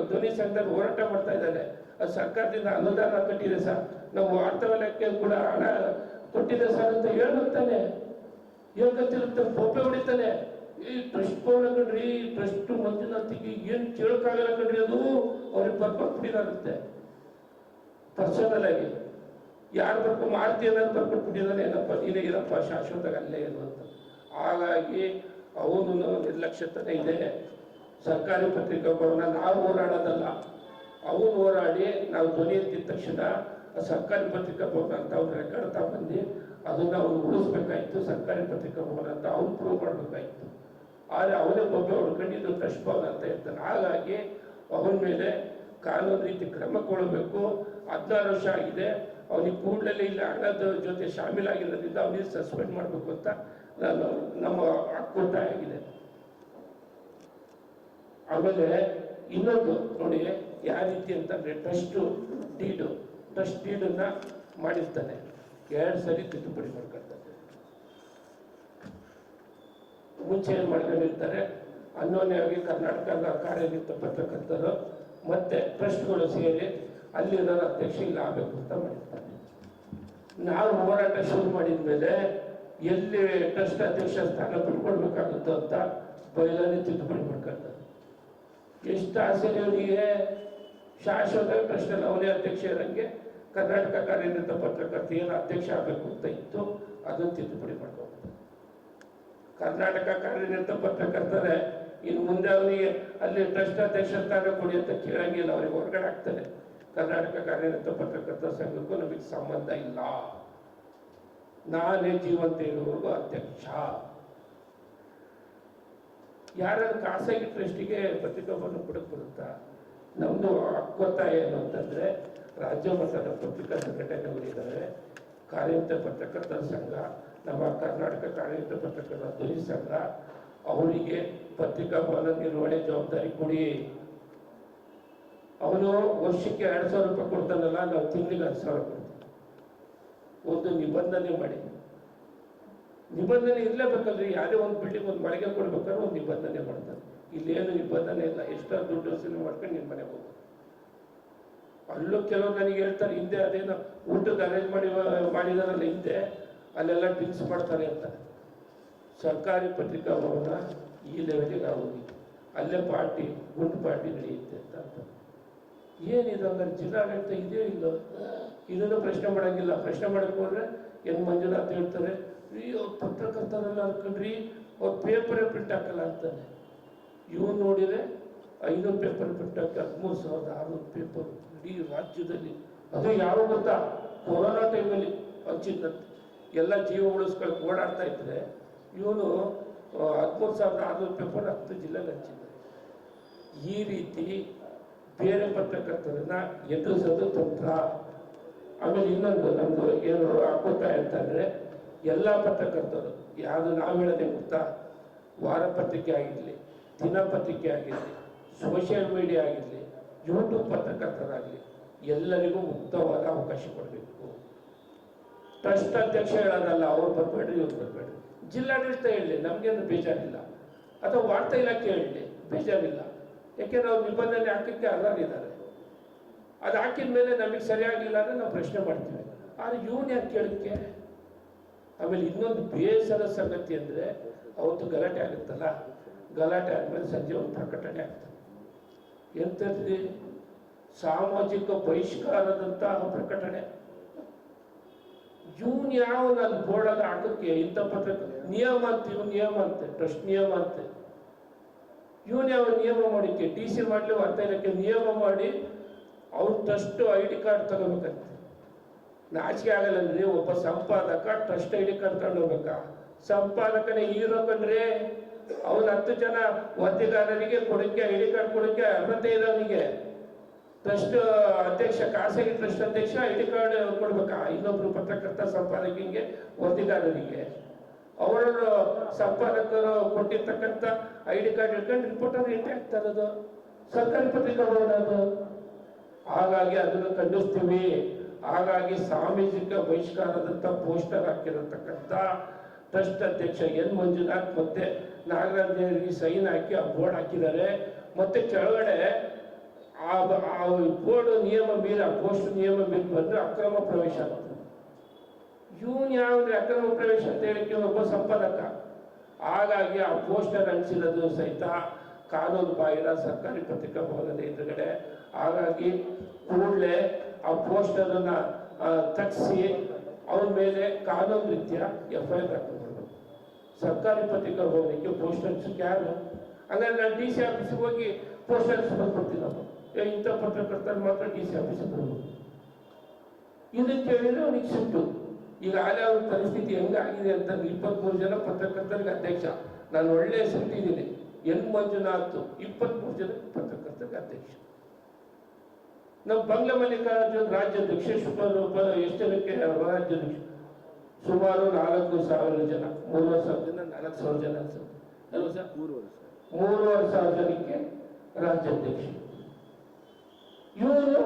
Speaker 1: ಧ್ವನಿ ಸಂಘದಲ್ಲಿ ಹೋರಾಟ ಮಾಡ್ತಾ ಇದ್ದಾರೆ. ಅದು ಸರ್ಕಾರದಿಂದ ಅನುದಾನ ಕಟ್ಟಿದೆ ಸರ್. ನಮ್ಮ ವಾರ್ತಾ ಇಲಾಖೆ ಕೂಡ ಹಣ ಕೊಟ್ಟಿದೆ ಸರ್ ಅಂತ ಹೇಳುತ್ತಾನೆ. ಹೇಳ್ಕೊತಿರುತ್ತೆ ಪೊಪ್ಪೆ ಹೊಡಿತಾನೆ. ಈ ಟ್ರಸ್ಟ್ ಭವನ ಕಣ್ರಿ ಟ್ರಸ್ಟ್ ಏನ್ ಕೇಳಕ್ಕಾಗಲ್ಲ ಕಣ್ರಿ ಅದು. ಅವ್ರಿಗೆ ಬರ್ಕೊಟ್ಬಿಟ್ಟಿದಾರಂತೆ ಪರ್ಸನಲ್ ಆಗಿ. ಯಾರು ಬರ್ಕೊ ಮಾಡ್ತೀಯ ಅನ್ನೋದು ಬರ್ಕೊಟ್ಬಿಟ್ಟಿದ್ದಾನೆ ಏನಪ್ಪ, ನೀನೇ ಇರಪ್ಪ ಶಾಶ್ವತ ಅಲ್ಲೇ ಏನು ಅಂತ. ಹಾಗಾಗಿ ಅವನು ನಿರ್ಲಕ್ಷ್ಯತನ ಇದೆ. ಸರ್ಕಾರಿ ಪತ್ರಿಕಾ ಭವನ ನಾವು ಹೋರಾಡೋದಲ್ಲ ಅವನು ಹೋರಾಡಿ ನಾವು ಧ್ವನಿ ಎತ್ತಿದ ತಕ್ಷಣ ಸರ್ಕಾರಿ ಪತ್ರಿಕಾ ಅಂತ ಅವ್ರು ರೆಕಾರ್ಡ್ ತಗೊಂಡು ಅದನ್ನ ಅವ್ರು ಉಳಿಸ್ಬೇಕಾಯ್ತು, ಸರ್ಕಾರಿ ಪತ್ರಿಕಾ ಭವನ ಅಂತ ಅವ್ನು ಪ್ರೂವ್ ಮಾಡಬೇಕಾಯ್ತು. ಆದರೆ ಅವನೇ ಒಬ್ಬ ಹೊಡ್ಕೊಂಡಿದ್ದು ಟ್ರಸ್ಟ್ ಭವನ ಅಂತ ಹೇಳ್ತಾನೆ. ಹಾಗಾಗಿ ಅವನ ಮೇಲೆ ಕಾನೂನು ರೀತಿ ಕ್ರಮ ಕೊಡಬೇಕು. ಹದಿನಾರು ವರ್ಷ ಆಗಿದೆ. ಅವನಿಗೆ ಕೂಡಲೇ ಇಲ್ಲ ಆಗದ ಜೊತೆ ಶಾಮೀಲಾಗಿರೋದ್ರಿಂದ ಅವನಿಗೆ ಸಸ್ಪೆಂಡ್ ಮಾಡಬೇಕು ಅಂತ ನಾನು ನಮ್ಮ ಒತ್ತಾಯ ಆಗಿದೆ. ಆಮೇಲೆ ಇನ್ನೊಂದು ನೋಡಿ, ಯಾವ ರೀತಿ ಅಂತಂದ್ರೆ ಟ್ರಸ್ಟ್ ಡೀಡು ಟ್ರಸ್ಟ್ ಡೀಡನ್ನ ಮಾಡಿರ್ತಾನೆ. ಎರಡು ಸರಿ ತಿದ್ದುಪಡಿ ಮಾಡ್ಕೊಳ್ತಾನೆ ಮುಂಚೆ ಏನು ಮಾಡ್ಕೊಂಡಿರ್ತಾರೆ ಆಗಿ ಕರ್ನಾಟಕದ ಕಾರ್ಯನಿರತ ಪತ್ರಕರ್ತರು ಮತ್ತೆ ಟ್ರಸ್ಟ್ಗಳು ಸೇರಿ ಅಲ್ಲಿರೋ ಅಧ್ಯಕ್ಷ ಇಲ್ಲ ಆಗಬೇಕು ಅಂತ ಮಾಡಿರ್ತಾರೆ. ನಾವು ಹೋರಾಟ ಶುರು ಮಾಡಿದ ಮೇಲೆ ಎಲ್ಲಿ ಟ್ರಸ್ಟ್ ಅಧ್ಯಕ್ಷ ಸ್ಥಾನ ಬಿಟ್ಕೊಳ್ಬೇಕಾಗುತ್ತೆ ಅಂತ ಬಯಲಾನೆ ತಿದ್ದುಪಡಿ ಮಾಡ್ಕೊಳ್ತಾರೆ ಎಷ್ಟು ಆಸೆ ಅವನಿಗೆ ಶಾಶ್ವತ ಟ್ರಸ್ಟ್ ಅವನೇ ಅಧ್ಯಕ್ಷ ಇರಂಗೆ ಕರ್ನಾಟಕ ಕಾರ್ಯನಿರತ ಪತ್ರಕರ್ತ ಏನು ಅಧ್ಯಕ್ಷ ಆಗಬೇಕು ಅಂತ ಇತ್ತು, ಅದನ್ನು ತಿದ್ದುಪಡಿ ಮಾಡ್ಕೊಂಡು ಕರ್ನಾಟಕ ಕಾರ್ಯನಿರತ ಪತ್ರಕರ್ತರೆ, ಇನ್ನು ಮುಂದೆ ಅವನಿಗೆ ಅಲ್ಲಿ ಟ್ರಸ್ಟ್ ಅಧ್ಯಕ್ಷ ಸ್ಥಾನ ಕೊಡಿ ಅಂತ ಕೇಳಂಗಿಲ್ಲ, ಅವ್ರಿಗೆ ಹೊರಗಡೆ ಆಗ್ತಾರೆ. ಕರ್ನಾಟಕ ಕಾರ್ಯನಿರತ ಪತ್ರಕರ್ತರ ಸಂಘಕ್ಕೂ ನಮಗೆ ಸಂಬಂಧ ಇಲ್ಲ. ನಾನೇ ಜೀವಂತ ಇರುವವರೆಗೂ ಅಧ್ಯಕ್ಷ. ಯಾರ ಖಾಸಗಿ ಟ್ರಸ್ಟಿಗೆ ಪತ್ರಿಕಾ ಭವನ ಕೊಡಕ್ಕೆ ಬರುತ್ತಾ? ನಮ್ಮದು ಹಕ್ಕೊತ್ತಾಯ ಏನು ಅಂತಂದ್ರೆ, ರಾಜ್ಯ ಮಟ್ಟದ ಪತ್ರಿಕಾ ಸಂಘಟನೆಗಳಿದ್ದಾವೆ ಕಾರ್ಯನಿರತ ಪತ್ರಕರ್ತರ ಸಂಘ, ನಮ್ಮ ಕರ್ನಾಟಕ ಕಾರ್ಯನಿರತ ಪತ್ರಕರ್ತರ ಧ್ವನಿ ಸಂಘ, ಅವರಿಗೆ ಪತ್ರಿಕಾ ಭವನ ನಿರ್ವಹಣೆ ಜವಾಬ್ದಾರಿ ಕೊಡಿ. ಅವನು ವರ್ಷಕ್ಕೆ ಎರಡು ಸಾವಿರ ರೂಪಾಯಿ ಕೊಡ್ತಾನಲ್ಲ, ನಾವು ತಿಂಗಳಿಗೆ ಹತ್ತು ಸಾವಿರ ಕೊಡ್ತೀವಿ. ಒಂದು ನಿಬಂಧನೆ ಮಾಡಿ. ನಿಬಂಧನೆ ಇರಲೇಬೇಕಲ್ರಿ ಯಾವುದೇ ಒಂದು ಬಿಲ್ಡಿಂಗ್ ಒಂದು ಮಳಿಗೆ ಕೊಡ್ಬೇಕಾದ್ರೆ ಒಂದು ನಿಬಂಧನೆ ಮಾಡ್ತಾರೆ. ಇಲ್ಲೇನು ನಿಬಂಧನೆ ಇಲ್ಲ, ಎಷ್ಟೋ ದುಡ್ಡು ವಸೂಲಿ ಮಾಡ್ಕೊಂಡು ನಿಮ್ಮ ಮನೆಗೆ ಹೋಗ್ಬೋದು ಅಲ್ಲೂ ಕೆಲವರು ನನಗೆ ಹೇಳ್ತಾರೆ, ಹಿಂದೆ ಅದೇನೋ ಊಟದ ಅರೇಂಜ್ ಮಾಡಿ, ಮಾಡಿದಾರಲ್ಲ ಹಿಂದೆ, ಅಲ್ಲೆಲ್ಲ ಡ್ರಿಂಕ್ಸ್ ಮಾಡ್ತಾರೆ ಅಂತ. ಸರ್ಕಾರಿ ಪತ್ರಿಕಾ ಭವನ ಈ ಲೆವೆಲಿಗೆ ಆಗೋಗಿತ್ತು ಅಲ್ಲೇ ಪಾರ್ಟಿ ಗುಂಡು ಪಾರ್ಟಿ ನಡೆಯುತ್ತೆ ಅಂತ. ಏನಿದು ಹಂಗಾರೆ ಜಿಲ್ಲಾಡಳಿತ ಇದೇ ಇಲ್ಲ, ಇದನ್ನು ಪ್ರಶ್ನೆ ಮಾಡಂಗಿಲ್ಲ. ಪ್ರಶ್ನೆ ಮಾಡಕ್ಕೆ ಹೋದ್ರೆ ಎನ್ ಮಂಜುನಾಥ್ ಹೇಳ್ತಾರೆ ಅಯ್ಯೋ ಪತ್ರಕರ್ತರೆಲ್ಲ ಅನ್ಕೊಂಡ್ರಿ ಅವ್ರ ಪೇಪರೇ ಪ್ರಿಂಟ್ ಹಾಕಲ್ಲ ಅಂತಾನೆ. ಇವನು ನೋಡಿದ್ರೆ ಐನೂರು ಪೇಪರ್ ಪ್ರಿಂಟ್ ಹಾಕಿ ಹದಿಮೂರು ಸಾವಿರದ ಆರುನೂರು ಪೇಪರ್ ಇಡೀ ರಾಜ್ಯದಲ್ಲಿ. ಅದು ಯಾರು ಗೊತ್ತಾ? ಕೊರೋನಾ ಟೈಮಲ್ಲಿ ಹಂಚಿದ್ದಂತೆ ಎಲ್ಲ ಜೀವ ಉಳಿಸ್ಕೊಳಕ್ಕೆ ಓಡಾಡ್ತಾ ಇದ್ರೆ ಇವನು ಹದಿಮೂರು ಸಾವಿರದ ಆರುನೂರು ಪೇಪರ್ ಹತ್ತು ಜಿಲ್ಲೆಗೆ ಹಂಚಿದ್ದ ಈ ರೀತಿ ಬೇರೆ ಬರ್ತಕ್ಕಂಥದನ್ನ ಎದುರಿಸೋದು ತಂತ್ರ. ಆಮೇಲೆ ಇನ್ನೊಂದು, ನಮ್ದು ಏನು ಹಾಕೋತಾ ಅಂತಂದ್ರೆ ಎಲ್ಲ ಪತ್ರಕರ್ತರು, ಯಾವುದು ನಾವು ಹೇಳೋದೇ ಗೊತ್ತಾ? ವಾರಪತ್ರಿಕೆ ಆಗಿರಲಿ ದಿನಪತ್ರಿಕೆ ಆಗಿರಲಿ ಸೋಷಿಯಲ್ ಮೀಡಿಯಾ ಆಗಿರಲಿ ಯೂಟ್ಯೂಬ್ ಪತ್ರಕರ್ತರಾಗಲಿ, ಎಲ್ಲರಿಗೂ ಮುಕ್ತವಾದ ಅವಕಾಶ ಕೊಡಬೇಕು. ಟ್ರಸ್ಟ್ ಅಧ್ಯಕ್ಷ ಹೇಳೋದಲ್ಲ, ಅವ್ರು ಬರಬೇಡ್ರಿ, ಇವ್ರು ಬರಬೇಡ್ರಿ. ಜಿಲ್ಲಾಡಳಿತ ಹೇಳಲಿ ನಮಗೇನು ಬೇಜಾರಿಲ್ಲ. ಅಥವಾ ವಾರ್ತಾ ಇಲಾಖೆ ಹೇಳಲಿ ಬೇಜಾರಿಲ್ಲ. ಯಾಕೆಂದ್ರೆ ಅವ್ರು ನಿಬಂಧನೆ ಹಾಕಕ್ಕೆ ಅರ್ಹರಿದ್ದಾರೆ ಅದು ಹಾಕಿದ ಮೇಲೆ ನಮಗೆ ಸರಿಯಾಗಿಲ್ಲ ಅಂದರೆ ನಾವು ಪ್ರಶ್ನೆ ಮಾಡ್ತೀವಿ. ಆದರೆ ಇವನು ಯಾಕೆ ಕೇಳಕ್ಕೆ ಆಮೇಲೆ ಇನ್ನೊಂದು ಬೇಸರ ಸಂಗತಿ ಅಂದರೆ ಅವತ್ತು ಗಲಾಟೆ ಆಗುತ್ತಲ್ಲ? ಗಲಾಟೆ ಆದಮೇಲೆ ಸಂಜೆ ಒಂದು ಪ್ರಕಟಣೆ ಆಗ್ತದೆ. ಎಂಥದ್ದು? ಸಾಮಾಜಿಕ ಬಹಿಷ್ಕಾರದಂತಹ ಪ್ರಕಟಣೆ. ಇವನು ಯಾವ ನಾನು ಬೋರ್ಡಲ್ಲಿ ಹಾಕಕ್ಕೆ ಇಂಥ ಪತ್ರ ನಿಯಮ ಅಂತ ಇವ್ ನಿಯಮ ಅಂತೆ, ಟ್ರಸ್ಟ್ ನಿಯಮ ಅಂತೆ. ಇವನ್ ಅವ್ರು ನಿಯಮ ಮಾಡಿಕ್ಕೆ? ಟಿ ಸಿ ಮಾಡಲಿ ಅರ್ಥ ಇಲ್ಲಕ್ಕೆ ನಿಯಮ ಮಾಡಿ ಅವ್ರ ಟ್ರಸ್ಟ್ ಐ ಡಿ ಕಾರ್ಡ್ ತಗೋಬೇಕಂತೆ. ನಾಚಿಕೆ ಆಗಲ್ಲನ್ರಿ ಒಬ್ಬ ಸಂಪಾದಕ ಟ್ರಸ್ಟ್ ಐಡಿ ತಗೊಂಡು ಹೋಗ್ಬೇಕಾ ಸಂಪಾದಕನೇ ಹೀರೋ ಕಂಡ್ರೆ ಅವ್ನು ಹತ್ತು ಜನ ವತಿಗಾರರಿಗೆ ಕೊಡೋಕ್ಕೆ ಐ ಡಿ ಕಾರ್ಡ್ ಕೊಡೋಕ್ಕೆ ಅರ್ಹತೆ ಇದೆ ಅವನಿಗೆ. ಟ್ರಸ್ಟ್ ಅಧ್ಯಕ್ಷ, ಖಾಸಗಿ ಟ್ರಸ್ಟ್ ಅಧ್ಯಕ್ಷ ಐ ಡಿ ಕಾರ್ಡ್ ಕೊಡ್ಬೇಕಾ? ಇನ್ನೊಬ್ರು ಪತ್ರಕರ್ತ, ಸಂಪಾದಕಿಗೆ, ವರದಿಗಾರರಿಗೆ. ಅವರು ಸಂಪಾದಕರು ಕೊಟ್ಟಿರ್ತಕ್ಕಂಥ ಡಿ ಕಾರ್ಡ್ ಇಟ್ಕೊಂಡು ರಿಪೋರ್ಟ್ ಎಂಟ್ರಿ ಆಗ್ತಾ ಇರೋದು ಸರ್ಕಾರಿ ಪತ್ರಿಕೆ ಅದು ಹಾಗಾಗಿ ಅದನ್ನು ಖಂಡಿಸ್ತೀವಿ. ಹಾಗಾಗಿ ಸಾಮಾಜಿಕ ಬಹಿಷ್ಕಾರದಂತ ಪೋಸ್ಟರ್ ಹಾಕಿರತಕ್ಕಂಥ ಟ್ರಸ್ಟ್ ಅಧ್ಯಕ್ಷ ಎನ್ ಮಂಜುನಾಥ್ ಮತ್ತೆ ನಾಗರಾಜ್ ಸೈನ್ ಹಾಕಿ ಆ ಬೋರ್ಡ್ ಹಾಕಿದ್ದಾರೆ. ಮತ್ತೆ ಕೆಳಗಡೆ ಆ ಬೋರ್ಡ್ ನಿಯಮ ಮೀರಿ, ಆ ಪೋಸ್ಟ್ ನಿಯಮ ಮೀರಿ ಬಂದ್ರೆ ಅಕ್ರಮ ಪ್ರವೇಶ ಆಗುತ್ತೆ. ಇವನ್ ಯಾವ್ದು ಅಕ್ರಮ ಪ್ರವೇಶ ಅಂತ ಹೇಳಿಕೆ ಒಬ್ಬ ಸಂಪಾದಕ. ಹಾಗಾಗಿ ಆ ಪೋಸ್ಟರ್ ಅಂಟಿಸಿರೋದು ಸಹಿತ ಕಾನೂನು ಬಾಹಿರ ಸರ್ಕಾರಿ ಪತ್ರಿಕಾ ಭವನದ ಎದುರುಗಡೆ. ಹಾಗಾಗಿ ಕೂಡಲೇ ಆ ಪೋಸ್ಟರ್ ಅನ್ನ ತಗ್ಸಿ ಅವ್ರ ಮೇಲೆ ಕಾನೂನು ರೀತಿಯ ಎಫ್ ಐ ಆರ್ ಸರ್ಕಾರಿ ಪತ್ರಿಕಾ ಭವನಕ್ಕೆ ಪೋಸ್ಟರ್ ಹಚ್ಚಕ್ಕೆ ಯಾರು? ಹಂಗಾದ್ರೆ ನಾನು ಡಿ ಸಿ ಆಫೀಸಿಗೆ ಹೋಗಿ ಪೋಸ್ಟರ್ ಬಂದ್ಬಿಡ್ತೀನಿ ನಾವು ಏ, ಇಂಥ ಪತ್ರಕರ್ತರು ಮಾತ್ರ ಡಿ ಸಿ ಆಫೀಸಿಗೆ ಬರ್ಬೋದು ಇದಕ್ಕೆ ಹೇಳಿದ್ರೆ ಅವನಿಗೆ ಸಿಟ್ಟು. ಈಗಾಗಲೇ ಅವ್ರ ಪರಿಸ್ಥಿತಿ ಹೆಂಗಾಗಿದೆ ಅಂತ ಇಪ್ಪತ್ಮೂರು ಜನ ಪತ್ರಕರ್ತರಿಗೆ ಅಧ್ಯಕ್ಷ ನಾನು ಒಳ್ಳೆ ಹೆಸರಿಟ್ಟಿದ್ದೀನಿ ಎನ್ ಮಂಜುನಾಥ್ ಇಪ್ಪತ್ಮೂರು ಜನ ಪತ್ರಕರ್ತರಿಗೆ ಅಧ್ಯಕ್ಷ. ನಮ್ಮ ಬಂಗ್ಲ ಮಲ್ಲಿಕಾರ್ಜುನ್ ರಾಜ್ಯಾಧ್ಯಕ್ಷ ಸುಮಾರು ಎಷ್ಟು ಜನಕ್ಕೆ ರಾಜ್ಯಾಧ್ಯಕ್ಷ ಸುಮಾರು ನಾಲ್ಕು ಸಾವಿರ ಜನ ಮೂರುವರೆ ಸಾವಿರ ಜನ ನಾಲ್ಕು ಸಾವಿರ ಜನ ಅನ್ಸುತ್ತೆ. ಅಲ್ವಾ ಸರ್? ಮೂರುವರೆ ಸಾವಿರ. ಜನಕ್ಕೆ ರಾಜ್ಯಾಧ್ಯಕ್ಷ ಇವರು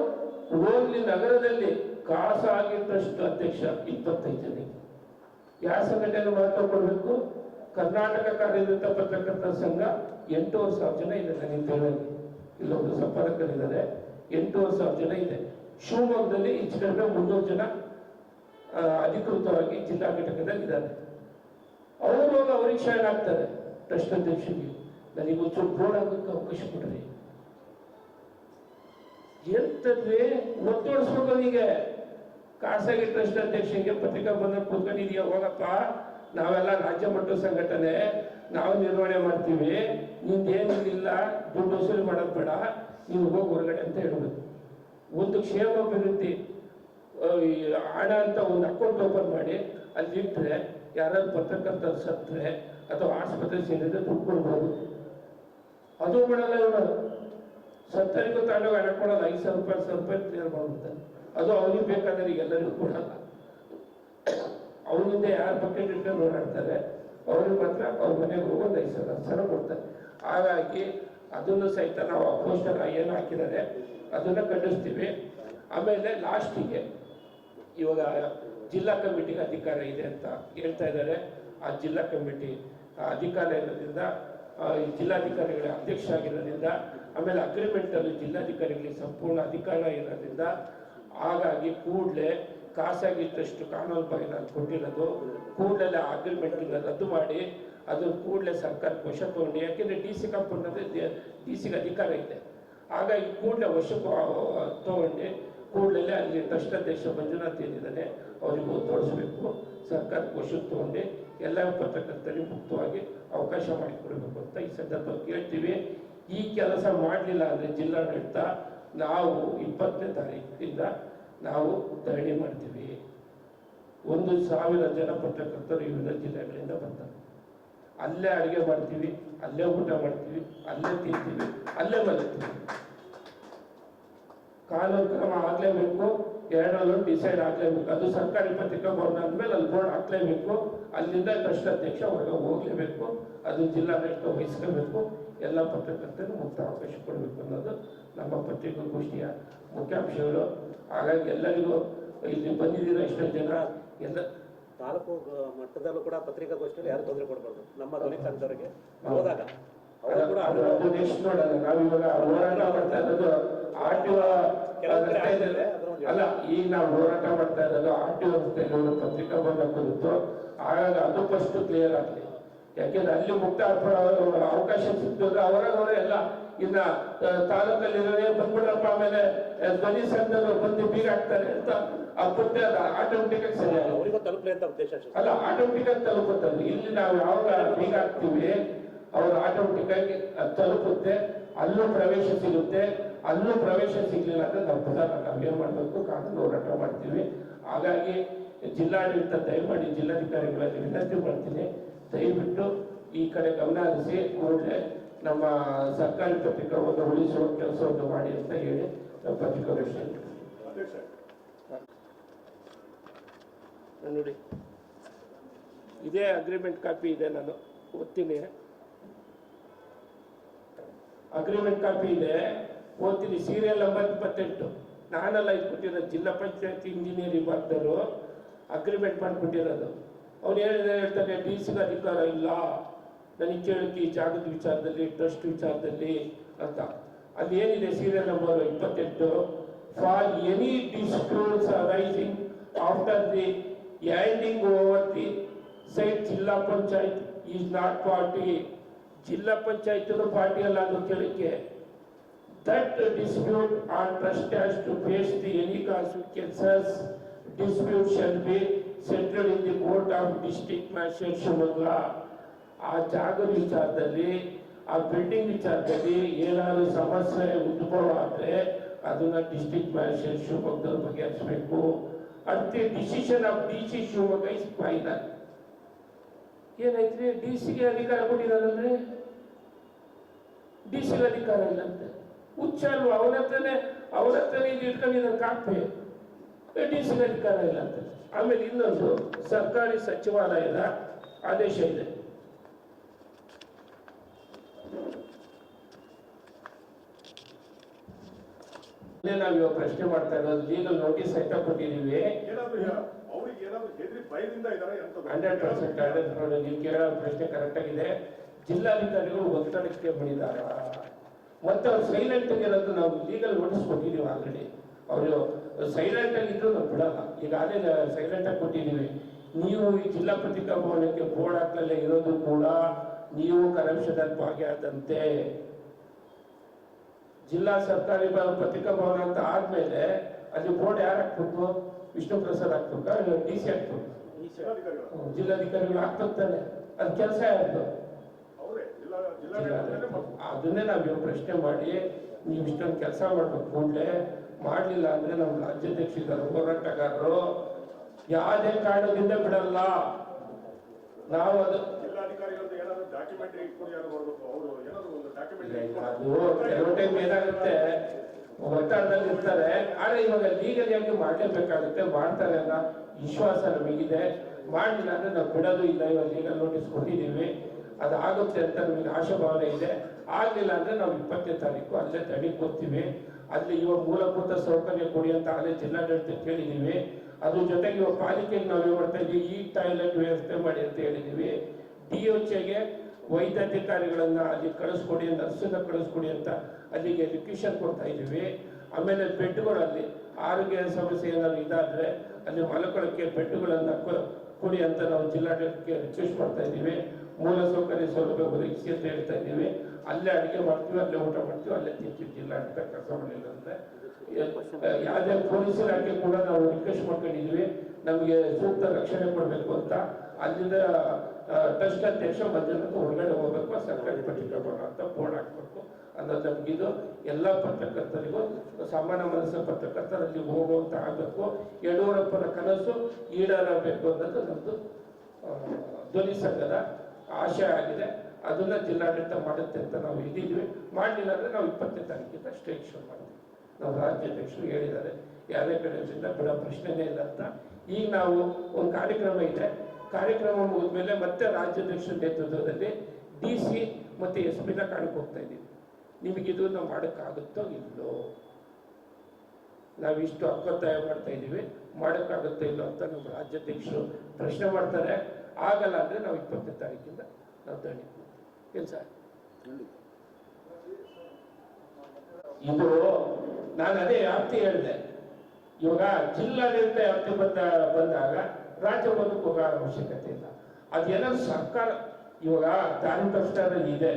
Speaker 1: ಹೋಗ್ಲಿ ನಗರದಲ್ಲಿ ಟ್ರಸ್ಟ್ ಅಧ್ಯಕ್ಷ ಇಪ್ಪತ್ತೈದು ಜನ. ಸಂಘಟನೆ ಮಹತ್ವ ಕೊಡಬೇಕು? ಕರ್ನಾಟಕ ಕಾರ್ಯನಿರತ ಪತ್ರಕರ್ತರ ಸಂಘ ಎಂಟೂವರೆ ಸಾವಿರ ಜನ ಇದೆ ನನಗೆ ತಿಳಿದಂಗೆ ಇಲ್ಲೊಂದು ಸಂಪಾದಕರಿದ್ದಾರೆ. ಎಂಟೂವರೆ ಸಾವಿರ ಜನ ಇದೆ. ಶಿವಮೊಗ್ಗದಲ್ಲಿ ಹೆಚ್ಚು ಕಡಿಮೆ ಮುನ್ನೂರು ಜನ ಅಧಿಕೃತವಾಗಿ ಜಿಲ್ಲಾ ಘಟಕದಲ್ಲಿ ಇದ್ದಾರೆ. ಅವರು ಹೋಗಿ ಅವ್ರಿಗೆ ಶಾಯನ್ ಆಗ್ತಾರೆ ಟ್ರಸ್ಟ್ ಅಧ್ಯಕ್ಷರಿಗೆ. ನನಗೆ ಒಂಚೂರು ಬೋರ್ಡ್ ಆಗೋಕ್ಕೆ ಅವಕಾಶ ಕೊಡ್ರಿ. ಎಂತದ್ವಿ ಒತ್ತೋಡಿಸ್ಬೇಕು ಅವನಿಗೆ ಖಾಸಗಿ ಟ್ರಸ್ಟ್ ಅಧ್ಯಕ್ಷನಿಗೆ ಪತ್ರಿಕಾ ಬಂದ ಕೂತ್ಕೊಂಡಿದೀಯ, ಹೋಗಪ್ಪ. ನಾವೆಲ್ಲ ರಾಜ್ಯ ಮಟ್ಟದ ಸಂಘಟನೆ, ನಾವು ನಿರ್ವಹಣೆ ಮಾಡ್ತೀವಿ. ನಿಂದೇನಿಲ್ಲ ದುಡ್ಡು ವಸೂಲಿ ಮಾಡೋದು ಬೇಡ. ನೀವು ಹೋಗಿ ಹೊರಗಡೆ ಅಂತ ಹೇಳ್ಬೋದು ಒಂದು ಕ್ಷೇಮ ಅಭಿವೃದ್ಧಿ ಹಣ ಅಂತ ಒಂದು ಅಕೌಂಟ್ ಓಪನ್ ಮಾಡಿ, ಅಲ್ಲಿ ಇಟ್ಟರೆ ಯಾರಾದ್ರು ಪತ್ರಕರ್ತರು ಸತ್ತರೆ ಅಥವಾ ಆಸ್ಪತ್ರೆ ಸೇರಿದ್ರೆ ದುಡ್ಡು ಕೊಡ್ಬೋದು. ಅದು ಮಾಡಲ್ಲ ಇವನು ಸತ್ತರಿಗೂ ತಗೊಂಡೋಗಿ ಹಣ ಕೊಡಲ್ಲ. ಐದು ಸಾವಿರ ರೂಪಾಯಿ ಸಾವಿರ ರೂಪಾಯಿ ಕ್ಲಿಯರ್ ಮಾಡ್ಬಿಡ್ತಾನೆ ಅದು ಅವನಿಗೆ ಬೇಕಾದ್ರೆ ಎಲ್ಲರಿಗೂ ಕೊಡಲ್ಲ ಅವನಿಂದ ಯಾರು ಬಕೆಟ್ ಇಟ್ಕೊಂಡು ಓಡಾಡ್ತಾರೆ, ಅವ್ರಿಗೆ ಮಾತ್ರ ಅವ್ರ ಮನೆಗೆ ಹೋಗೋದು ಐದು ಸಾವಿರ ಸಾವಿರ ಕೊಡ್ತಾರೆ. ಹಾಗಾಗಿ ಅದನ್ನು ಸಹಿತ ನಾವು ಆ ಏನು ಹಾಕಿದ್ದಾರೆ. ಅದನ್ನು ಖಂಡಿಸ್ತೀವಿ. ಆಮೇಲೆ ಲಾಸ್ಟಿಗೆ ಇವಾಗ ಜಿಲ್ಲಾ ಕಮಿಟಿಗೆ ಅಧಿಕಾರ ಇದೆ ಅಂತ ಹೇಳ್ತಾ ಇದ್ದಾರೆ. ಆ ಜಿಲ್ಲಾ ಕಮಿಟಿ ಅಧಿಕಾರ ಇರೋದ್ರಿಂದ ಜಿಲ್ಲಾಧಿಕಾರಿಗಳ ಅಧ್ಯಕ್ಷ ಆಗಿರೋದ್ರಿಂದ ಆಮೇಲೆ ಅಗ್ರಿಮೆಂಟ್ ಅಲ್ಲಿ ಜಿಲ್ಲಾಧಿಕಾರಿಗಳಿಗೆ ಸಂಪೂರ್ಣ ಅಧಿಕಾರ ಇರೋದ್ರಿಂದ ಹಾಗಾಗಿ ಕೂಡಲೇ ಟ್ರಸ್ಟ್ ಕಾನೂನು ಅಂತ ಕೊಟ್ಟಿರೋದು, ಕೂಡಲೇ ಅಗ್ರಿಮೆಂಟ್ ರದ್ದು ಮಾಡಿ, ಅದು ಕೂಡಲೇ ಸರ್ಕಾರ ವಶ ತಗೊಂಡು, ಯಾಕೆಂದರೆ ಡಿ ಸಿ ಕಂಪನಿ ಡಿ ಸಿಗೆ ಅಧಿಕಾರ ಇದೆ. ಹಾಗಾಗಿ ಕೂಡಲೇ ವಶಕ್ಕೆ ತಗೊಂಡು ಕೂಡಲೇ ಅಲ್ಲಿ ದೇಶ ಮಂಜುನಾಥ್ ಏನಿದ್ದಾನೆ, ಅವರಿಗೂ ತೋರಿಸ್ಬೇಕು. ಸರ್ಕಾರ ವಶಕ್ಕೆ ತಗೊಂಡು ಎಲ್ಲ ಪತ್ರಕರ್ತರಿಗೆ ಮುಕ್ತವಾಗಿ ಅವಕಾಶ ಮಾಡಿಕೊಡ್ಬೇಕು ಅಂತ ಈ ಸಂದರ್ಭದಲ್ಲಿ ಕೇಳ್ತೀವಿ. ಈ ಕೆಲಸ ಮಾಡಲಿಲ್ಲ ಅಂದರೆ ಜಿಲ್ಲಾಡಳಿತ ನಾವು ಇಪ್ಪತ್ತನೇ ತಾರೀಕಿಂದ ನಾವು ಧರಣಿ ಮಾಡ್ತೀವಿ. ಒಂದು ಸಾವಿರ ಜನ ಪತ್ರಕರ್ತರು ವಿವಿಧ ಜಿಲ್ಲೆಗಳಿಂದ ಬರ್ತಾರೆ ಅಲ್ಲೇ ಅಡುಗೆ ಮಾಡ್ತೀವಿ, ಅಲ್ಲೇ ಊಟ ಮಾಡ್ತೀವಿ, ಅಲ್ಲೇ ತಿಂತೀವಿ, ಅಲ್ಲೇ ಮಲಗ್ತೀವಿ. ಕಾನೂನು ಕ್ರಮ ಆಗಲೇಬೇಕು, ಎರಡರಲ್ಲೂ ಡಿಸೈಡ್ ಆಗಲೇಬೇಕು. ಅದು ಸರ್ಕಾರಿ ಪತ್ರಿಕಾ ಬೋರ್ಡ್ ಅಂದಮೇಲೆ ಅಲ್ಲಿ ಬೋರ್ಡ್ ಹಾಕ್ಲೇಬೇಕು. ಅಲ್ಲಿಂದ ಅಧ್ಯಕ್ಷ ಹೊರಗೆ ಹೋಗ್ಲೇಬೇಕು. ಅದು ಜಿಲ್ಲಾಡಳಿತ ವಹಿಸ್ಕೋಬೇಕು. ಎಲ್ಲ ಪತ್ರಕರ್ತರು ಮುಕ್ತ ಅವಕಾಶ ಕೊಡಬೇಕು ಅನ್ನೋದು ನಮ್ಮ ಪತ್ರಿಕಾಗೋಷ್ಠಿಯ ಮುಖ್ಯಾಂಶಗಳು ಹಾಗಾಗಿ ಎಲ್ಲರಿಗೂ ಇಲ್ಲಿ ಬಂದಿದ್ದೀರಾ ಇಷ್ಟೊಂದು ಜನ? ಎಲ್ಲ
Speaker 2: ತಾಲೂಕು ಮಟ್ಟದಲ್ಲೂ ಕೂಡ ಪತ್ರಿಕಾಗೋಷ್ಠಿಯಲ್ಲಿ ಯಾರು ತೊಂದರೆ ಕೊಡಬಾರ್ದು. ನಮ್ಮ ಧ್ವನಿ ತಂಡದವರಿಗೆ ಹೋದಾಗ
Speaker 1: ಅಲ್ಲ ಈಗ ನಾವು ಹೋರಾಟ ಮಾಡ್ತಾ ಇರೋದು ಆರ್ಟಿಒ ರಸ್ತೆಯಲ್ಲಿ ಪತ್ರಿಕಾ ಬಂದ ಕುರಿತು ಹಾಗಾಗಿ ಅದು ಫಸ್ಟ್ ಕ್ಲಿಯರ್ ಆಗಲಿ. ಯಾಕೆಂದ್ರೆ ಅಲ್ಲಿ ಮುಕ್ತ ಅವ- ಅವಕಾಶ ಸಿಗ್ತದೆ ಅವರಾಗವರೇ ಎಲ್ಲ ಇನ್ನ ತಾಲೂಕಲ್ಲಿ ತಾಲೂಕಲ್ಲಿರೋರೇ ಬಂದ್ಬಿಡಪ್ಪ ಆಮೇಲೆ ಧ್ವನಿ ಸಂಘದವ್ರು ಬಂದು ಬೀಗ ಹಾಕ್ತಾರೆ ಅಂತ ಆ ಪುಟ್ಟ ಆಟೋಮೆಟಿಕ್ ಆಗಿ ಸರಿ.
Speaker 2: ಅವರಿಗೂ ತಲುಪಲಿ ಅಂತ ಉದ್ದೇಶ.
Speaker 1: ಅಲ್ಲ ಆಟೋಮೆಟಿಕ್ ಆಗಿ ತಲುಪುತ್ತೆ ಇಲ್ಲಿ ನಾವು ಯಾವಾಗ ಬೀಗ ಹಾಕ್ತೀವಿ ಅವರು ಆಟೋಮೆಟಿಕ್ ಆಗಿ ತಲುಪುತ್ತೆ. ಅಲ್ಲೂ ಪ್ರವೇಶ ಸಿಗುತ್ತೆ. ಅಲ್ಲೂ ಪ್ರವೇಶ ಸಿಗ್ಲಿಲ್ಲ ಅಂದ್ರೆ ನಾವು ಪುನಃ ನಾವೇನ್ ಮಾಡ್ಬೇಕು? ಕಾನೂನು ಹೋರಾಟ ಮಾಡ್ತೀವಿ. ಹಾಗಾಗಿ ಜಿಲ್ಲಾಡಳಿತ ದಯಮಾಡಿ ಜಿಲ್ಲಾಧಿಕಾರಿಗಳಲ್ಲಿ ವಿನಂತಿ ಮಾಡ್ತೀನಿ. ದಯವಿಟ್ಟು ಈ ಕಡೆ ಗಮನ ಹರಿಸಿ ಕೂಡಲೇ ನಮ್ಮ ಸರ್ಕಾರಿ ಪತ್ರಿಕಾವನ್ನು ಉಳಿಸುವ ಕೆಲಸವನ್ನು ಮಾಡಿ ಅಂತ ಹೇಳಿ ನಮ್ಮ ನೋಡಿ. ಇದೇ ಅಗ್ರಿಮೆಂಟ್ ಕಾಪಿ ಇದೆ ನಾನು, ಓದ್ತೀನಿ. ಅಗ್ರಿಮೆಂಟ್ ಕಾಪಿ ಇದೆ, ಓದ್ತೀನಿ. ಸೀರಿಯಲ್ ನಂಬರ್ ಇಪ್ಪತ್ತೆಂಟು. ನಾನೆಲ್ಲ ಇಟ್ಬಿಟ್ಟಿರೋದು ಜಿಲ್ಲಾ ಪಂಚಾಯತ್ ಇಂಜಿನಿಯರಿಂಗ್ ವಿಭಾಗದವರು ಅಗ್ರಿಮೆಂಟ್ ಮಾಡಿಬಿಟ್ಟಿರೋದು. ಅವ್ನು ಹೇಳಿದ ಹೇಳ್ತಾನೆ ಡಿ ಸಿಗೆ ಅಧಿಕಾರ ಇಲ್ಲ. ನನಗೆ ಕೇಳಕ್ಕೆ ಈ ಜಾಗದ ವಿಚಾರದಲ್ಲಿ ಟ್ರಸ್ಟ್ ವಿಚಾರದಲ್ಲಿ ಅಂತ. ಅಲ್ಲಿ ಏನಿದೆ? ಸೀರಿಯಲ್ ನಂಬರ್ ಇಪ್ಪತ್ತೆಂಟು. For any disputes arising after the handing over the site zilla panchayat is not party ಜಿಲ್ಲಾ ಪಂಚಾಯತ್ ಪಾರ್ಟಿ ಅಲ್ಲ ಅದು ಕೇಳಕ್ಕೆ. That dispute on trust has to face the any consequences. Dispute shall be settled Indian court of of magistrate Shivamogga ಆ ಜಾಗದ ವಿಚಾರದಲ್ಲಿ, ಆ building ವಿಚಾರದಲ್ಲಿ ಏನಾದ್ರು ಸಮಸ್ಯೆ ಉದ್ಭವ ಆದ್ರೆ ಅದನ್ನ ಡಿಸ್ಟ್ರಿಕ್ಟ್ ಮ್ಯಾಜಿಸ್ಟ್ರೇಟ್ ಶಿವಮೊಗ್ಗದವ್ರು ಬಗೆಹರಿಸಬೇಕು. At the decision of D C Shivamogga is final ಏನೈತ್ರಿ D ಸಿಗೆ ಅಧಿಕಾರ ಕೊಟ್ಟಿರೋದಂದ್ರೆ ಡಿ ಸಿಗೆ ಅಧಿಕಾರ ಇಲ್ಲಂತೆ ಹುಚ್ಚ ಅಲ್ವಾ ಅವರತ್ರನೇ ಹತ್ರನೇ ಇದು ಇಟ್ಕೊಂಡಿದ್ದಾನೆ ಕಾಪಿ. ಡಿ ಸಿಗೆ ಅಧಿಕಾರ ಇಲ್ಲ ಅಂತ. ಆಮೇಲೆ ಇನ್ನೊಂದು ಸರ್ಕಾರಿ ಸಚಿವಾಲಯದ ಆದೇಶ ಇದೆ. ನಾವು ಇವಾಗ ಪ್ರಶ್ನೆ ಮಾಡ್ತಾ ಇರೋದು ಲೀಗಲ್ ನೋಟಿಸ್ ಐಟ ಕೊಟ್ಟಿದ್ದೀವಿ. ಹಂಡ್ರೆಡ್ ಪರ್ಸೆಂಟ್ ನೀವು ಕೇಳೋ ಪ್ರಶ್ನೆ ಕರೆಕ್ಟ್ ಆಗಿದೆ. ಜಿಲ್ಲಾಧಿಕಾರಿಗಳು ಒತ್ತಡಕ್ಕೆ ಬಂದಿದ್ದಾರೆ ಮತ್ತೆ ಅವ್ರು ಸೈಲೆಂಟ್ ಇರೋದು ನಾವು ಲೀಗಲ್ ನೋಟಿಸ್ ಕೊಟ್ಟಿದೀವಿ ಆಲ್ರೆಡಿ ಅವರು ಸೈಲೆಂಟ್ ಅಲ್ಲಿ ನಾವು ಬಿಡಲ್ಲ. ಈಗಾಗಲೇ ಸೈಲೆಂಟ್ ಆಗಿ ಕೊಟ್ಟಿದ್ದೀವಿ. ನೀವು ಈ ಜಿಲ್ಲಾ ಪತ್ರಿಕಾ ಭವನಕ್ಕೆ ಬೋರ್ಡ್ ಹಾಕಲೇ ಇರೋದು ಕೂಡ ನೀವು ಕರಪ್ಷನ್ ಭಾಗಿಯಾದಂತೆ. ಜಿಲ್ಲಾ ಸರ್ಕಾರಿ ಪತ್ರಿಕಾ ಭವನ ಅಂತ ಆದ್ಮೇಲೆ ಅಲ್ಲಿ ಬೋರ್ಡ್ ಯಾರು ಹಾಕ್ಬೇಕು ವಿಷ್ಣು ಪ್ರಸಾದ್ ಹಾಕ್ಬೇಕಾ ಡಿ ಸಿ ಹಾಕ್ಬೇಕು
Speaker 3: ಜಿಲ್ಲಾಧಿಕಾರಿಗಳು
Speaker 1: ಹಾಕ್ತಾನೆ ಅದು ಕೆಲಸ ಯಾರ್ದು?
Speaker 3: ಮತ್ತು
Speaker 1: ಅದನ್ನೇ ನಾವು ಪ್ರಶ್ನೆ ಮಾಡಿ ನೀವು ಇಷ್ಟೊಂದು ಕೆಲಸ ಮಾಡ್ಬೇಕು ಕೂಡಲೇ. ಮಾಡಲಿಲ್ಲ ಅಂದ್ರೆ ನಮ್ಮ ರಾಜ್ಯಾಧ್ಯಕ್ಷರು ಹೋರಾಟಗಾರರು. ಯಾವುದೇ ಕಾರಣದಿಂದ ಬಿಡಲ್ಲ. ನಾವು ಅದು ಕೆಲವು ಟೈಮ್ ಏನಾಗುತ್ತೆ? ಒತ್ತಡದಲ್ಲಿ ಇರ್ತಾರೆ. ಆದ್ರೆ ಇವಾಗ ಲೀಗಲ್ ಆಗಿ ಮಾಡ್ಲೇಬೇಕಾಗುತ್ತೆ. ಮಾಡ್ತಾರೆ ಅಲ್ಲ ವಿಶ್ವಾಸ ನಮಗಿದೆ. ಮಾಡಲಿಲ್ಲ ಅಂದ್ರೆ ನಾವು ಬಿಡೋದು ಇಲ್ಲ. ಇವಾಗ ಲೀಗಲ್ ನೋಟಿಸ್ ಕೊಟ್ಟಿದ್ದೀವಿ. ಅದಾಗುತ್ತೆ ಅಂತ ನಮಗೆ ಆಶಾಭಾವನೆ ಇದೆ. ಆಗ್ಲಿಲ್ಲ ಅಂದ್ರೆ ನಾವು ಇಪ್ಪತ್ತನೇ ತಾರೀಕು ಅಲ್ಲೇ ತಡಿ ಕೊಡ್ತೀವಿ. ಅಲ್ಲಿ ಇವ ಮೂಲಭೂತ ಸೌಕರ್ಯ ಕೊಡಿ ಅಂತ ಅಲ್ಲೇ ಜಿಲ್ಲಾಡಳಿತ ಕೇಳಿದ್ದೀವಿ ಅದ್ರ ಜೊತೆಗೆ ಇವಾಗ ಪಾಲಿಕೆಗೆ ನಾವು ಏನು ಮಾಡ್ತಾ ಇದ್ದೀವಿ ಈ ಟಾಯ್ಲೆಟ್ ವ್ಯವಸ್ಥೆ ಮಾಡಿ ಅಂತ ಹೇಳಿದ್ದೀವಿ ಡಿ ಗೆ ವೈದ್ಯಾಧಿಕಾರಿಗಳನ್ನ ಅಲ್ಲಿ ಕಳಿಸ್ಕೊಡಿ ಅಂತ ನರ್ಸನ್ನ ಕಳಿಸ್ಕೊಡಿ ಅಂತ ಅಲ್ಲಿಗೆ ಎಜುಕೇಶನ್ ಕೊಡ್ತಾ ಇದ್ದೀವಿ ಆಮೇಲೆ ಬೆಡ್ಗಳಲ್ಲಿ ಆರೋಗ್ಯ ಸಮಸ್ಯೆ ಏನಾದ್ರು ಇದಾದ್ರೆ ಅಲ್ಲಿ ಮಲಕೊಳಕ್ಕೆ ಬೆಡ್ಗಳನ್ನ ಕೊಡಿ ಅಂತ ನಾವು ಜಿಲ್ಲಾಡಳಿತಕ್ಕೆ ರಿಕ್ವೆಸ್ಟ್ ಮಾಡ್ತಾ ಇದ್ದೀವಿ ಮೂಲ ಸೌಕರ್ಯ ಸೌಲಭ್ಯ ಒದಗಿಸಿ ಅಂತ ಹೇಳ್ತಾ ಇದ್ದೀವಿ ಅಲ್ಲೇ ಅಡಿಗೆ ಮಾಡ್ತೀವಿ ಅಲ್ಲೇ ಊಟ ಮಾಡ್ತೀವಿ ಅಲ್ಲೇ ತಿಂತಿದ್ದಿಲ್ಲ ಅಂತ ಕೆಲಸ ಮಾಡಿಲ್ಲ ಅಂದ್ರೆ ಯಾವುದೇ ಪೊಲೀಸ್ ಇಲಾಖೆ ಕೂಡ ನಾವು ರಿಕ್ವೆಸ್ಟ್ ಮಾಡ್ಕೊಂಡಿದ್ವಿ ನಮಗೆ ಸೂಕ್ತ ರಕ್ಷಣೆ ಕೊಡಬೇಕು ಅಂತ. ಅಲ್ಲಿಂದ ಟ್ರಸ್ಟ್ ಅಧ್ಯಕ್ಷ ಮಧ್ಯಾಹ್ನಕ್ಕೆ ಹೊರಗಡೆ ಹೋಗ್ಬೇಕು ಸರ್ಕಾರಿ ಪತ್ರಿಕಾ ಅಂತ ಫೋನ್ ಹಾಕ್ಬೇಕು. ಅನ್ನೋದು ನಮಗಿದು ಎಲ್ಲ ಪತ್ರಕರ್ತರಿಗೂ ಸಾಮಾನ್ಯ ಮನಸ್ಸಿನ ಪತ್ರಕರ್ತರಲ್ಲಿ ಹೋಗುವಂತ ಆಗಬೇಕು. ಯಡಿಯೂರಪ್ಪನ ಕನಸು ಈಡೇರಬೇಕು ಅನ್ನೋದು ನಮ್ಮದು ಧ್ವನಿ ಸಂಘದ ಆಶಯ ಆಗಿದೆ. ಅದನ್ನ ಜಿಲ್ಲಾಡಳಿತ ಮಾಡುತ್ತೆ ಅಂತ ನಾವು ಇದ್ದೀವಿ ಮಾಡಲಿಲ್ಲ ಅಂದ್ರೆ ನಾವು ಇಪ್ಪತ್ತನೇ ತಾರೀಕಿಂದ ಸ್ಟ್ರೈಕ್ ಶುರು ಮಾಡ್ತೀವಿ. ನಾವು ರಾಜ್ಯಾಧ್ಯಕ್ಷರು ಹೇಳಿದ್ದಾರೆ, ಯಾವುದೇ ಕಡೆಯಿಂದ ಬಿಡೋ ಪ್ರಶ್ನೆನೇ ಇಲ್ಲ ಅಂತ. ಈಗ ನಾವು ಒಂದು ಕಾರ್ಯಕ್ರಮ ಇದೆ. ಕಾರ್ಯಕ್ರಮ ಮುಗಿದ್ಮೇಲೆ ಮತ್ತೆ ರಾಜ್ಯಾಧ್ಯಕ್ಷರ ನೇತೃತ್ವದಲ್ಲಿ ಡಿ ಸಿ ಮತ್ತೆ ಎಸ್ ಪಿನ ಕಾಣಕ್ಕೆ ಹೋಗ್ತಾ ಇದ್ದೀವಿ. ನಿಮಗಿದು ನಾವು ಮಾಡೋಕ್ಕಾಗುತ್ತೋ ಇಲ್ಲೋ? ನಾವಿಷ್ಟು ಅಕ್ಕೊತ್ತಾಯ ಮಾಡ್ತಾ ಇದ್ದೀವಿ. ಮಾಡೋಕ್ಕಾಗುತ್ತೋ ಇಲ್ಲೋ ಅಂತ ನಮ್ಮ ರಾಜ್ಯಾಧ್ಯಕ್ಷರು ಪ್ರಶ್ನೆ ಮಾಡ್ತಾರೆ. ಆಗಲ್ಲ ಅಂದರೆ ನಾವು ಇಪ್ಪತ್ತನೇ ತಾರೀಕಿಂದ ನಾವು ದಣಿ ಕೆಲಸ ಇದು ನಾನು ಅದೇ ವ್ಯಾಪ್ತಿ ಹೇಳಿದೆ. ಇವಾಗ ಜಿಲ್ಲಾಡಳಿತ ವ್ಯಾಪ್ತಿ ಬಂದ ಬಂದಾಗ ರಾಜ್ಯ ಬಂದಕ್ಕೆ ಹೋಗೋ ಅವಶ್ಯಕತೆ ಇಲ್ಲ. ಅದೇನೋ ಸರ್ಕಾರ ಇವಾಗ ದಾರಿ ತಪ್ಪಿಸ್ತಾರಲ್ಲಿ ಇದೆ.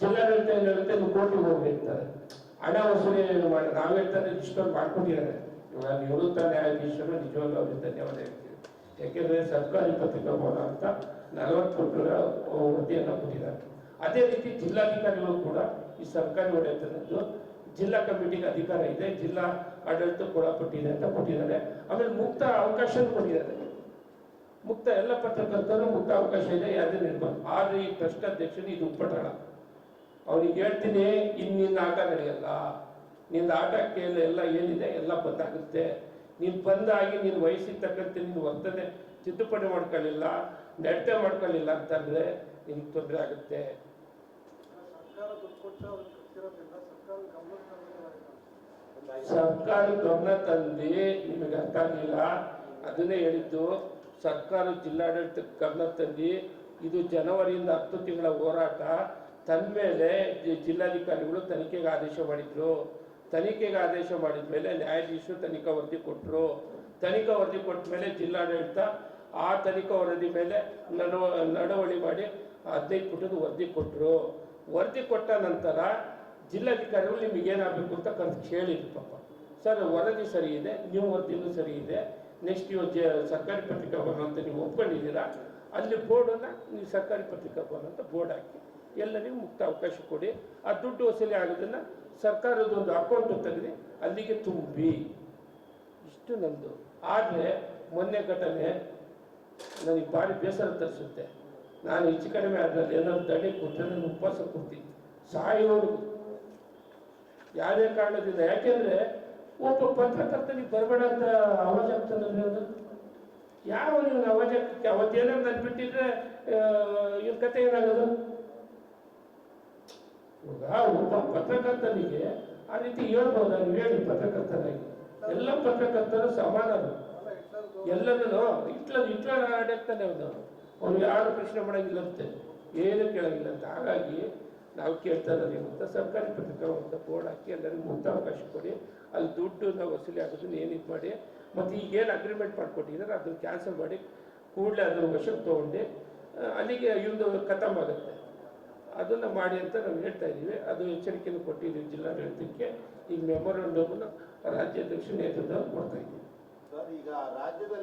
Speaker 1: ಜಿಲ್ಲಾಡಳಿತ ಏನ್ ಹೇಳುತ್ತೆ? ನೀವು ಕೋರ್ಟಿಗೆ ಹೋಗಿರ್ತಾರೆ ಹಣ ವಸೂಲಿ ಏನು ಮಾಡಿ ನಾವು ಹೇಳ್ತಾರೆ ಇಷ್ಟೊಂದು ಮಾಡ್ಕೊಂಡಿದ್ದಾರೆ. ಇವಾಗ ನಿವೃತ್ತ ನ್ಯಾಯಾಧೀಶರು ನಿಜವಾಗ್ಲೂ ಅವ್ರಿಗೆ ಧನ್ಯವಾದ ಹೇಳ್ತೀವಿ ಯಾಕೆಂದರೆ ಸರ್ಕಾರಿ ಪತ್ರಿಕಾ ಭವನ ಅಂತ ನಲವತ್ತು ಕೋಟಿ ವರದಿಯನ್ನು ಕೊಟ್ಟಿದ್ದಾರೆ. ಅದೇ ರೀತಿ ಜಿಲ್ಲಾಧಿಕಾರಿಗಳು ಕೂಡ ಈ ಸರ್ಕಾರಿ ಒಡೆತನದ್ದು ಜಿಲ್ಲಾ ಕಮಿಟಿಗೆ ಅಧಿಕಾರ ಇದೆ, ಜಿಲ್ಲಾ ಆಡಳಿತ ಕೊಟ್ಟಿದೆ ಅಂತ ಕೊಟ್ಟಿದ್ದಾರೆ. ಆಮೇಲೆ ಮುಕ್ತ ಅವಕಾಶ ಕೊಟ್ಟಿದ್ದಾರೆ. ಮುಕ್ತ ಎಲ್ಲ ಪತ್ರಕರ್ತರು ಮುಕ್ತ ಅವಕಾಶ ಇದೆ, ಯಾವುದೇ ನಿರ್ಬಂಧ. ಆದ್ರೆ ಈ ಟ್ರಸ್ಟ್ ಅಧ್ಯಕ್ಷನು ಇದು ಉಪಟಳ. ಅವ್ರಿಗೆ ಹೇಳ್ತೀನಿ ಇನ್ನು ನಿನ್ನ ಆಟ ನಡೆಯಲ್ಲ. ನಿನ್ನ ಆಟಕ್ಕೆ ಎಲ್ಲ ಏನಿದೆ, ಎಲ್ಲ ಬಂದಾಗುತ್ತೆ. ನೀನು ಬಂದಾಗಿ ನೀನು ವಯಸ್ಸಿಗೆ ತಕ್ಕಂತೆ ನೀನು ವರ್ತನೆ, ತಿದ್ದುಪಡಿ ಮಾಡ್ಕೊಳ್ಳಿಲ್ಲ. ನಡತೆ ಮಾಡ್ಕೊಳ್ಳಿಲ್ಲ ಅಂತಂದ್ರೆ ನಿಮ್ಗೆ ತೊಂದರೆ ಆಗುತ್ತೆ.
Speaker 4: ಸರ್ಕಾರ ಗಮನ
Speaker 1: ತಂದು ನಿಮಗೆ ಅರ್ಥ ಆಗಲಿಲ್ಲ. ಅದನ್ನೇ ಹೇಳಿದ್ದು ಸರ್ಕಾರ ಜಿಲ್ಲಾಡಳಿತಕ್ಕೆ ಗಮನ ತಂದು ಇದು ಜನವರಿಯಿಂದ ಹತ್ತು ತಿಂಗಳ ಹೋರಾಟ. ತನ್ನ ಮೇಲೆ ಜಿಲ್ಲಾಧಿಕಾರಿಗಳು ತನಿಖೆಗೆ ಆದೇಶ ಮಾಡಿದ್ರು. ತನಿಖೆಗೆ ಆದೇಶ ಮಾಡಿದ ಮೇಲೆ ನ್ಯಾಯಾಧೀಶರು ತನಿಖಾ ವರದಿ ಕೊಟ್ಟರು ತನಿಖಾ ವರದಿ ಕೊಟ್ಟ ಮೇಲೆ ಜಿಲ್ಲಾಡಳಿತ ಆ ತನಿಖಾ ವರದಿ ಮೇಲೆ ನಡವ ನಡವಳಿ ಮಾಡಿ ಹದಿನೈದು ಪುಟದ ವರದಿ ಕೊಟ್ಟರು ವರದಿ ಕೊಟ್ಟ ನಂತರ ಜಿಲ್ಲಾಧಿಕಾರಿಗಳು ನಿಮಗೆ ಏನಾಗಬೇಕು ಅಂತ ಕರೆದು ಕೇಳಿದ್ರು ಪಾಪ. ಸರ್, ವರದಿ ಸರಿ ಇದೆ, ನೀವು ವರದಿನೂ ಸರಿ ಇದೆ. ನೆಕ್ಸ್ಟ್ ಇವಾಗ ಜ, ಸರ್ಕಾರಿ ಪತ್ರಿಕಾ ಭವನ ಅಂತ ನೀವು ಒಪ್ಕೊಂಡಿದ್ದೀರಾ? ಅಲ್ಲಿ ಬೋರ್ಡನ್ನು ನೀವು ಸರ್ಕಾರಿ ಪತ್ರಿಕಾ ಭವನ ಅಂತ ಬೋರ್ಡ್ ಹಾಕಿ. ಎಲ್ಲ ನೀವು ಮುಕ್ತ ಅವಕಾಶ ಕೊಡಿ. ಆ ದುಡ್ಡು ವಸೂಲಿ ಆಗೋದನ್ನು ಸರ್ಕಾರದ ಒಂದು ಅಕೌಂಟ್ ತೆಗೆದು ಅಲ್ಲಿಗೆ ತುಂಬಿ. ಇಷ್ಟು ನಂದು. ಆದರೆ ಮೊನ್ನೆ ಘಟನೆ ನನಗೆ ಭಾರಿ ಬೇಸರ ತರಿಸುತ್ತೆ. ನಾನು ಹೆಚ್ಚು ಕಡಿಮೆ ಅದರಲ್ಲಿ ಏನಾದ್ರು ದಡಿ ಕೊಟ್ಟರೆ ನಾನು ಉಪವಾಸ ಕೊಡ್ತೀನಿ. ಸಾಯೋರು ಯಾವುದೇ ಕಾರಣದಿಂದ. ಯಾಕೆಂದ್ರೆ ಒಬ್ಬ ಪತ್ರಕರ್ತನಿಗೆ ಬರಬೇಡ ಅಂತ ಅವಾಜ್ ಅದು ಯಾವ ನೀವು ಅವಜಕ್ಕೆ ಅವತ್ತೇನಾದ್ರು ನಾನು ಬಿಟ್ಟಿದ್ರೆ ಇವ್ರ ಕತೆ ಏನಾಗೋದು? ಒಬ್ಬ ಪತ್ರಕರ್ತನಿಗೆ ಆ ರೀತಿ ಹೇಳ್ಬೋದು? ನೀವು ಹೇಳಿ ಪತ್ರಕರ್ತನಾಗಿ. ಎಲ್ಲ ಪತ್ರಕರ್ತರು ಸಮಾನರು.
Speaker 4: ಅಲ್ಲ ಇಟ್ಲ
Speaker 1: ಇಟ್ಲ ಹಿಟ್ಲರ್ ಹಿಟ್ಲರ್ ಆಡಕ್ತಾನೆ ಅವನು. ಅವ್ನು ಯಾರು ಪ್ರಶ್ನೆ ಮಾಡೋಂಗಿಲ್ಲ ಅಂತೆ. ಏನು ಕೇಳೋಂಗಿಲ್ಲ ಅಂತ. ಹಾಗಾಗಿ ನಾವು ಕೇಳ್ತಾ ಏನು ಅಂತ ಸರ್ಕಾರಿ ಪತ್ರಿಕಾ ಬೋರ್ಡ್ ಹಾಕಿ ಎಲ್ಲರಿಗೂ ಮುಕ್ತಾವಕಾಶ ಕೊಡಿ. ಅಲ್ಲಿ ದುಡ್ಡು ನಾವು ವಸೂಲಿ ಆಗೋದನ್ನ ಏನು ಮಾಡಿ. ಮತ್ತು ಈಗೇನು ಅಗ್ರಿಮೆಂಟ್ ಮಾಡ್ಕೊಟ್ಟಿದ್ದಾರೆ ಅದನ್ನು ಕ್ಯಾನ್ಸಲ್ ಮಾಡಿ ಕೂಡಲೇ ಅದನ್ನು ವಶಕ್ಕೆ ತೊಗೊಂಡು ಅಲ್ಲಿಗೆ ಇವ್ರದ್ದು ಖತಮ್ ಆಗುತ್ತೆ. ಅದನ್ನು ಮಾಡಿ ಅಂತ ನಾವು ಹೇಳ್ತಾ ಇದ್ದೀವಿ. ಅದು ಎಚ್ಚರಿಕೆಯನ್ನು ಕೊಟ್ಟಿದ್ದೀವಿ ಜಿಲ್ಲಾಡಳಿತಕ್ಕೆ. ಈಗ ಮೆಮೊರಂಡಮನ್ನು ರಾಜ್ಯಾಧ್ಯಕ್ಷ ನೇತೃತ್ವದಲ್ಲಿ ಕೊಡ್ತಾ
Speaker 5: ಸರ್ ಈಗ ರಾಜ್ಯದಲ್ಲಿ